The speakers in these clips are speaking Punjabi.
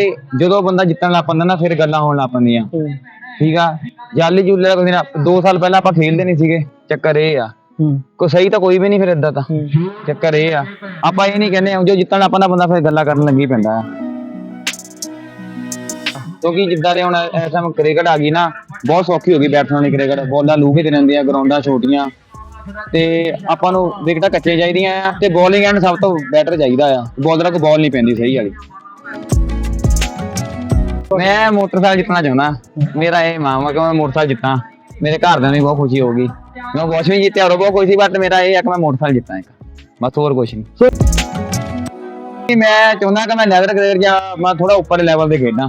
ਤੇ ਜਦੋਂ ਬੰਦਾ ਜਿੱਤਣ ਲੱਗ ਪੈਂਦਾ ਨਾ ਫਿਰ ਗੱਲਾਂ ਹੋਣ ਲੱਗ ਪੈਂਦੀਆਂ। ਠੀਕ ਆ? ਜਾਲੀ ਜੂਲੇ ਦਾ ਕੋਈ ਨਾ 2 ਸਾਲ ਪਹਿਲਾਂ ਆਪਾਂ ਖੇਲਦੇ ਨਹੀਂ ਸੀਗੇ। ਚੱਕਰ ਇਹ ਆ। ਹੂੰ। ਕੋਈ ਸਹੀ ਤਾਂ ਕੋਈ ਵੀ ਨਹੀਂ ਫਿਰ ਇਦਾਂ ਤਾਂ। ਚੱਕਰ ਇਹ ਆ। ਆਪਾਂ ਇਹ ਨਹੀਂ ਕਹਿੰਦੇ ਜੋ ਜਿੱਤਣ ਲੱਗ ਪੈਂਦਾ ਬੰਦਾ ਫਿਰ ਗੱਲਾਂ ਕਰਨ ਲੱਗੀ ਪੈਂਦਾ ਆ। ਕਿਉਂਕਿ ਜਿੱਦਾਂ ਦੇ ਹੁਣ ਇਸ ਟਾਈਮ ਕ੍ਰਿਕਟ ਆ ਗਈ ਨਾ ਬਹੁਤ ਸੌਖੀ ਹੋ ਗਈ ਬੈਟਸਮੈਨ ਦੀ ਕ੍ਰਿਕਟ ਬੋਲਾਂ ਲੂਕੇ ਤੇ ਰਹਿੰਦੀਆਂ ਗਰਾਊਂਡਾਂ ਛੋਟੀਆਂ। ਤੇ ਆਪਾਂ ਨੂੰ ਵਿਕਟਾਂ ਕੱਚੇ ਚਾਹੀਦੀਆਂ ਆ ਤੇ ਬੋਲਿੰਗ ਐਂਡ ਸਭ ਤੋਂ ਬੈਟਰ ਚਾਹੀਦਾ ਆ। ਬੋਲਰਾਂ ਕੋ ਬਾਲ ਨਹੀਂ ਪੈਂਦੀ ਸਹੀ ਵਾਲੀ। ਮੈਂ ਮੋਟਰਸਾਈਕਲ ਜਿੱਤਣਾ ਚਾਹੁੰਦਾ। ਮੇਰਾ ਇਹ ਮਾਮ ਆ ਕਿ ਮੈਂ ਮੋਟਰਸਾਈਕਲ ਜਿੱਤਾਂ। ਮੇਰੇ ਘਰਦਿਆਂ ਨੂੰ ਵੀ ਬਹੁਤ ਖੁਸ਼ੀ ਹੋਊਗੀ। ਮੈਂ ਵਾਸ਼ ਵੀ ਜਿੱਤਿਆ ਔਰ ਬਹੁਤ ਖੁਸ਼ੀ ਬਟ ਮੇਰਾ ਇਹ ਆ ਕਿ ਮੈਂ ਮੋਟਰਸਾਈਕਲ ਜਿੱਤਾਂ ਇੱਕ। ਬਸ ਹੋਰ ਕੁਝ ਨਹੀਂ ਮੈਂ ਚਾਹੁੰਦਾ ਕਿ ਮੈਂ ਲੈਵਲ ਕ੍ਰਿਕਟ ਜਾਂ ਮੈਂ ਥੋੜਾ ਉੱਪਰ ਲੈਵਲ ਤੇ ਖੇਡਾਂ।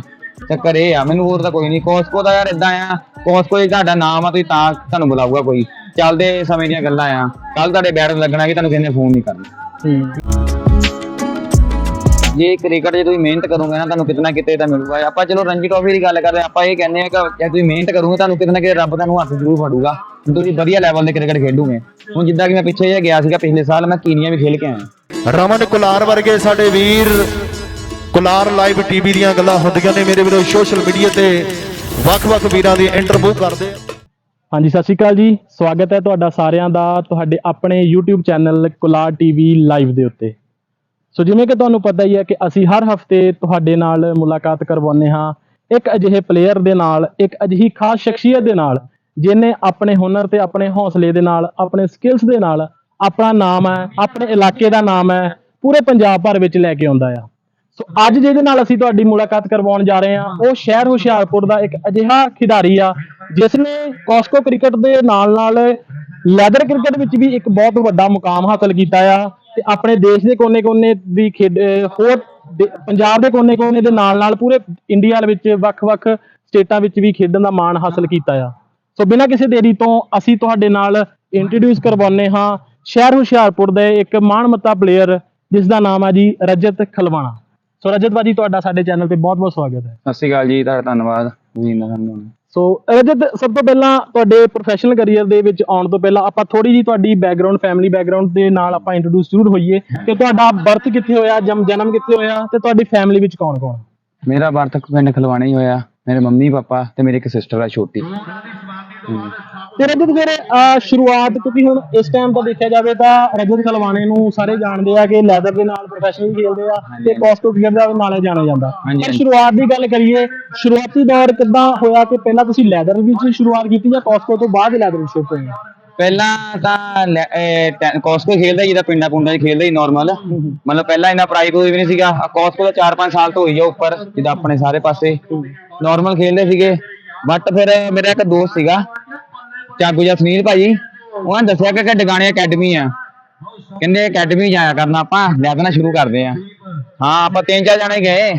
ਚੱਕਰ ਇਹ ਆ, ਮੈਨੂੰ ਹੋਰ ਤਾਂ ਕੋਈ ਨਹੀਂ ਕੋਸਕੋ ਦਾ ਯਾਰ ਇਦਾਂ ਆ। ਕੋਸਕੋ ਜੇ ਤੁਹਾਡਾ ਨਾਮ ਆ, ਤੁਸੀਂ ਤਾਂ ਤੁਹਾਨੂੰ ਬੁਲਾਊਗਾ ਕੋਈ। ਚੱਲਦੇ ਸਮੇਂ ਦੀਆਂ ਗੱਲਾਂ ਆ। ਕੱਲ ਤੁਹਾਡੇ ਬੈਟ ਲੱਗਣਾ ਕਿ ਤੁਹਾਨੂੰ ਕਿਸੇ ਨੇ ਫੋਨ ਨਹੀਂ ਕਰਨਾ। ਹੂੰ। ਜੇ ਕ੍ਰਿਕਟ ਜੇ ਤੁਸੀਂ ਮਿਹਨਤ ਕਰੋਗੇ ਨਾ ਤੁਹਾਨੂੰ ਕਿਤਨਾ ਕਿਤੇ ਤਾਂ ਮਿਲੂਗਾ। ਆਪਾਂ ਚਲੋ ਰਣਜੀ ਟਰੋਫੀ ਦੀ ਗੱਲ ਕਰਦੇ ਹਾਂ, ਆਪਾਂ ਇਹ ਕਹਿੰਦੇ ਆ ਕਿ ਜੇ ਤੁਸੀਂ ਮਿਹਨਤ ਕਰੋਗੇ ਤੁਹਾਨੂੰ ਕਿਤੇ ਨਾ ਕਿਤੇ ਰੱਬ ਤੁਹਾਨੂੰ ਹੱਥ ਜ਼ਰੂਰ ਫੜੂਗਾ। ਤੁਸੀਂ ਵਧੀਆ ਲੈਵਲ ਦੇ ਕ੍ਰਿਕਟ ਖੇਡੋਗੇ। ਹੁਣ ਜਿੱਦਾਂ ਕਿ ਮੈਂ ਪਿੱਛੇ ਜਿਹਾ ਗਿਆ ਸੀਗਾ ਪਿਛਲੇ ਸਾਲ ਮੈਂ ਕੀਨੀਆ ਵੀ ਖੇਲ ਕੇ ਆਇਆ। ਰਮਨ ਕੁਲਾਰ ਵਰਗੇ ਸਾਡੇ ਵੀਰ ਕੁਲਾਰ ਲਾਈਵ ਟੀਵੀ ਦੀਆਂ ਗੱਲਾਂ ਹੁੰਦੀਆਂ ਨੇ। ਮੇਰੇ ਵੀਰੋ ਸੋਸ਼ਲ ਮੀਡੀਆ ਤੇ ਵੱਖ-ਵੱਖ ਵੀਰਾਂ ਦੀ ਇੰਟਰਵਿਊ ਕਰਦੇ ਆ। ਹਾਂਜੀ ਸਤਿ ਸ਼੍ਰੀ ਅਕਾਲ ਜੀ। ਸਵਾਗਤ ਹੈ ਤੁਹਾਡਾ ਸਾਰਿਆਂ ਦਾ ਤੁਹਾਡੇ ਆਪਣੇ YouTube channel Kular TV live ਦੇ ਉੱਤੇ। ਸੋ ਜਿਵੇਂ ਕਿ ਤੁਹਾਨੂੰ ਪਤਾ ਹੀ ਹੈ ਕਿ ਅਸੀਂ ਹਰ ਹਫ਼ਤੇ ਤੁਹਾਡੇ ਨਾਲ ਮੁਲਾਕਾਤ ਕਰਵਾਉਂਦੇ ਹਾਂ। ਇੱਕ ਅਜਿਹੇ ਪਲੇਅਰ ਦੇ ਨਾਲ, ਇੱਕ ਅਜਿਹੀ ਖਾਸ ਸ਼ਖਸੀਅਤ ਦੇ ਨਾਲ ਜਿਨੇ ਆਪਣੇ ਹੁਨਰ ਤੇ ਆਪਣੇ ਹੌਸਲੇ ਦੇ ਨਾਲ, ਆਪਣੇ ਸਕਿੱਲਸ ਦੇ ਨਾਲ ਆਪਣਾ ਨਾਮ ਹੈ, ਆਪਣੇ ਇਲਾਕੇ ਦਾ ਨਾਮ ਹੈ, ਪੂਰੇ ਪੰਜਾਬ ਭਰ ਵਿੱਚ ਲੈ ਕੇ ਆਉਂਦਾ ਆ। ਸੋ ਅੱਜ ਜਿਹਦੇ ਨਾਲ ਅਸੀਂ ਤੁਹਾਡੀ ਮੁਲਾਕਾਤ ਕਰਵਾਉਣ ਜਾ ਰਹੇ ਹਾਂ, ਉਹ ਸ਼ਹਿਰ ਹੁਸ਼ਿਆਰਪੁਰ ਦਾ ਇੱਕ ਅਜਿਹਾ ਖਿਡਾਰੀ ਆ ਜਿਸ ਨੇ ਕਾਸਕੋ ਕ੍ਰਿਕਟ ਦੇ ਨਾਲ ਨਾਲ ਲੈਦਰ ਕ੍ਰਿਕਟ ਵਿੱਚ ਵੀ ਇੱਕ ਬਹੁਤ ਵੱਡਾ ਮੁਕਾਮ ਹਾਸਲ ਕੀਤਾ ਆ। ਤੇ ਆਪਣੇ ਦੇਸ਼ ਦੇ ਕੋਨੇ-ਕੋਨੇ ਦੀ ਖੇਡ ਹੋਰ ਪੰਜਾਬ ਦੇ ਕੋਨੇ-ਕੋਨੇ ਦੇ ਨਾਲ ਨਾਲ ਪੂਰੇ ਇੰਡੀਆ ਵਿੱਚ ਵੱਖ-ਵੱਖ ਸਟੇਟਾਂ ਵਿੱਚ ਵੀ ਖੇਡਣ ਦਾ ਮਾਣ ਹਾਸਲ ਕੀਤਾ ਆ। ਸੋ ਬਿਨਾਂ ਕਿਸੇ ਦੇਰੀ ਤੋਂ ਅਸੀਂ ਤੁਹਾਡੇ ਨਾਲ ਇੰਟਰੋਡਿਊਸ ਕਰਵਾਉਂਦੇ ਹਾਂ ਸ਼ਹਿਰ ਹੁਸ਼ਿਆਰਪੁਰ ਦੇ ਇੱਕ ਮਾਣਮੱਤਾ ਪਲੇਅਰ ਜਿਸ ਦਾ ਨਾਮ ਹੈ ਜੀ ਰਜਤ ਖਲਵਾਣਾ। ਸੋ ਰਜਤ ਬਾਜੀ ਤੁਹਾਡਾ ਸਾਡੇ ਚੈਨਲ ਤੇ ਬਹੁਤ-ਬਹੁਤ ਸਵਾਗਤ ਹੈ। ਸਤਿ ਸ਼੍ਰੀ ਅਕਾਲ ਜੀ ਤੁਹਾਡਾ ਧੰਨਵਾਦ। ਜੀ ਨਾ ਸਾਨੂੰ ਸੋ ਰਜਤ ਸਭ ਤੋਂ ਪਹਿਲਾਂ ਤੁਹਾਡੇ ਪ੍ਰੋਫੈਸ਼ਨਲ ਕੈਰੀਅਰ ਦੇ ਵਿੱਚ ਆਉਣ ਤੋਂ ਪਹਿਲਾਂ ਆਪਾਂ ਥੋੜੀ ਜੀ ਤੁਹਾਡੀ ਬੈਕਗ੍ਰਾਉਂਡ ਫੈਮਿਲੀ ਬੈਕਗ੍ਰਾਉਂਡ ਦੇ ਨਾਲ ਆਪਾਂ ਇੰਟਰੋਡਿਊਸ ਜ਼ਰੂਰ ਹੋਈਏ। ਕਿ ਤੁਹਾਡਾ ਬਰਥ ਕਿੱਥੇ ਹੋਇਆ ਜਮ ਜਨਮ ਕਿੱਥੇ ਹੋਇਆ ਤੇ ਤੁਹਾਡੀ ਫੈਮਿਲੀ ਵਿੱਚ ਕੌਣ-ਕੌਣ? ਮੇਰਾ ਬਰਥ ਪਿੰਡ ਖਲਵਾਣਾ ਹੀ ਹੋਇਆ, ਮੇਰੇ ਮੰਮੀ, ਪਾਪਾ ਤੇ ਮੇਰੇ ਇੱਕ ਸਿਸਟਰ ਆ ਛੋਟੀ। ਤੇ ਰਜਤ ਫਿਰ ਸ਼ੁਰੂਆਤ ਕਿਉਂਕਿ ਹੁਣ ਇਸ ਟਾਈਮ ਤਾਂ ਦੇਖਿਆ ਜਾਵੇ ਤਾਂ ਰਜਤ ਖਲਵਾਣੇ ਨੂੰ ਸਾਰੇ ਜਾਣਦੇ ਆ ਕਿ ਲੈਦਰ ਦੇ ਨਾਲ ਪ੍ਰੋਫੈਸ਼ਨਲ ਖੇਡਦੇ ਆ ਤੇ ਕਾਸਟੋ ਕ੍ਰਿਕਟ ਦਾ ਨਾਲੇ ਜਾਣਿਆ ਜਾਂਦਾ। ਪਰ। ਸ਼ੁਰੂਆਤ ਦੀ ਗੱਲ ਕਰੀਏ ਸ਼ੁਰੂਆਤੀ ਦੌਰ ਕਿੱਦਾਂ ਹੋਇਆ ਕਿ ਪਹਿਲਾਂ ਤੁਸੀਂ ਲੈਦਰ ਵਿੱਚ ਸ਼ੁਰੂਆਤ ਕੀਤੀ ਜਾਂ ਕਾਸਟੋ ਤੋਂ ਬਾਅਦ ਲੈਦਰ ਵਿੱਚ ਸ਼ਿਫਟ ਹੋਏ ਪਹਿਲਾਂ ਤਾਂ ਕਾਸਕੋ ਖੇਲਦਾ ਜਿਹਦਾ ਪਿੰਡਾਂ ਪੁੰਡਾਂ 'ਚ ਖੇਲਦਾ ਹੀ ਨਾਰਮਲ ਮਤਲਬ ਪਹਿਲਾਂ ਇੰਨਾ ਪ੍ਰਾਈਜ਼ ਕੋਈ ਵੀ ਨਹੀਂ ਸੀਗਾ। ਕਾਸਕੋ ਦਾ 4-5 ਸਾਲ ਤੋਂ ਹੋਈ ਆ ਉੱਪਰ ਜਿੱਦਾਂ ਆਪਣੇ ਸਾਰੇ ਪਾਸੇ। ਨਾਰਮਲ ਖੇਲਦੇ ਸੀਗੇ। ਬਟ ਫਿਰ ਮੇਰਾ ਇੱਕ ਦੋਸਤ ਸੀਗਾ ਚਾਗੂ ਜਾਂ ਸੁਨੀਲ ਭਾਜੀ ਉਹਨਾਂ ਦੱਸਿਆ ਕਿ ਡਗਾਣੇ ਅਕੈਡਮੀ ਆ। ਕਹਿੰਦੇ ਅਕੈਡਮੀ ਜਾਇਆ ਕਰਨਾ ਆਪਾਂ ਲੈ ਦੇਣਾ ਸ਼ੁਰੂ ਕਰਦੇ ਆ। ਹਾਂ ਆਪਾਂ ਤਿੰਨ ਚਾਰ ਜਣੇ ਗਏ।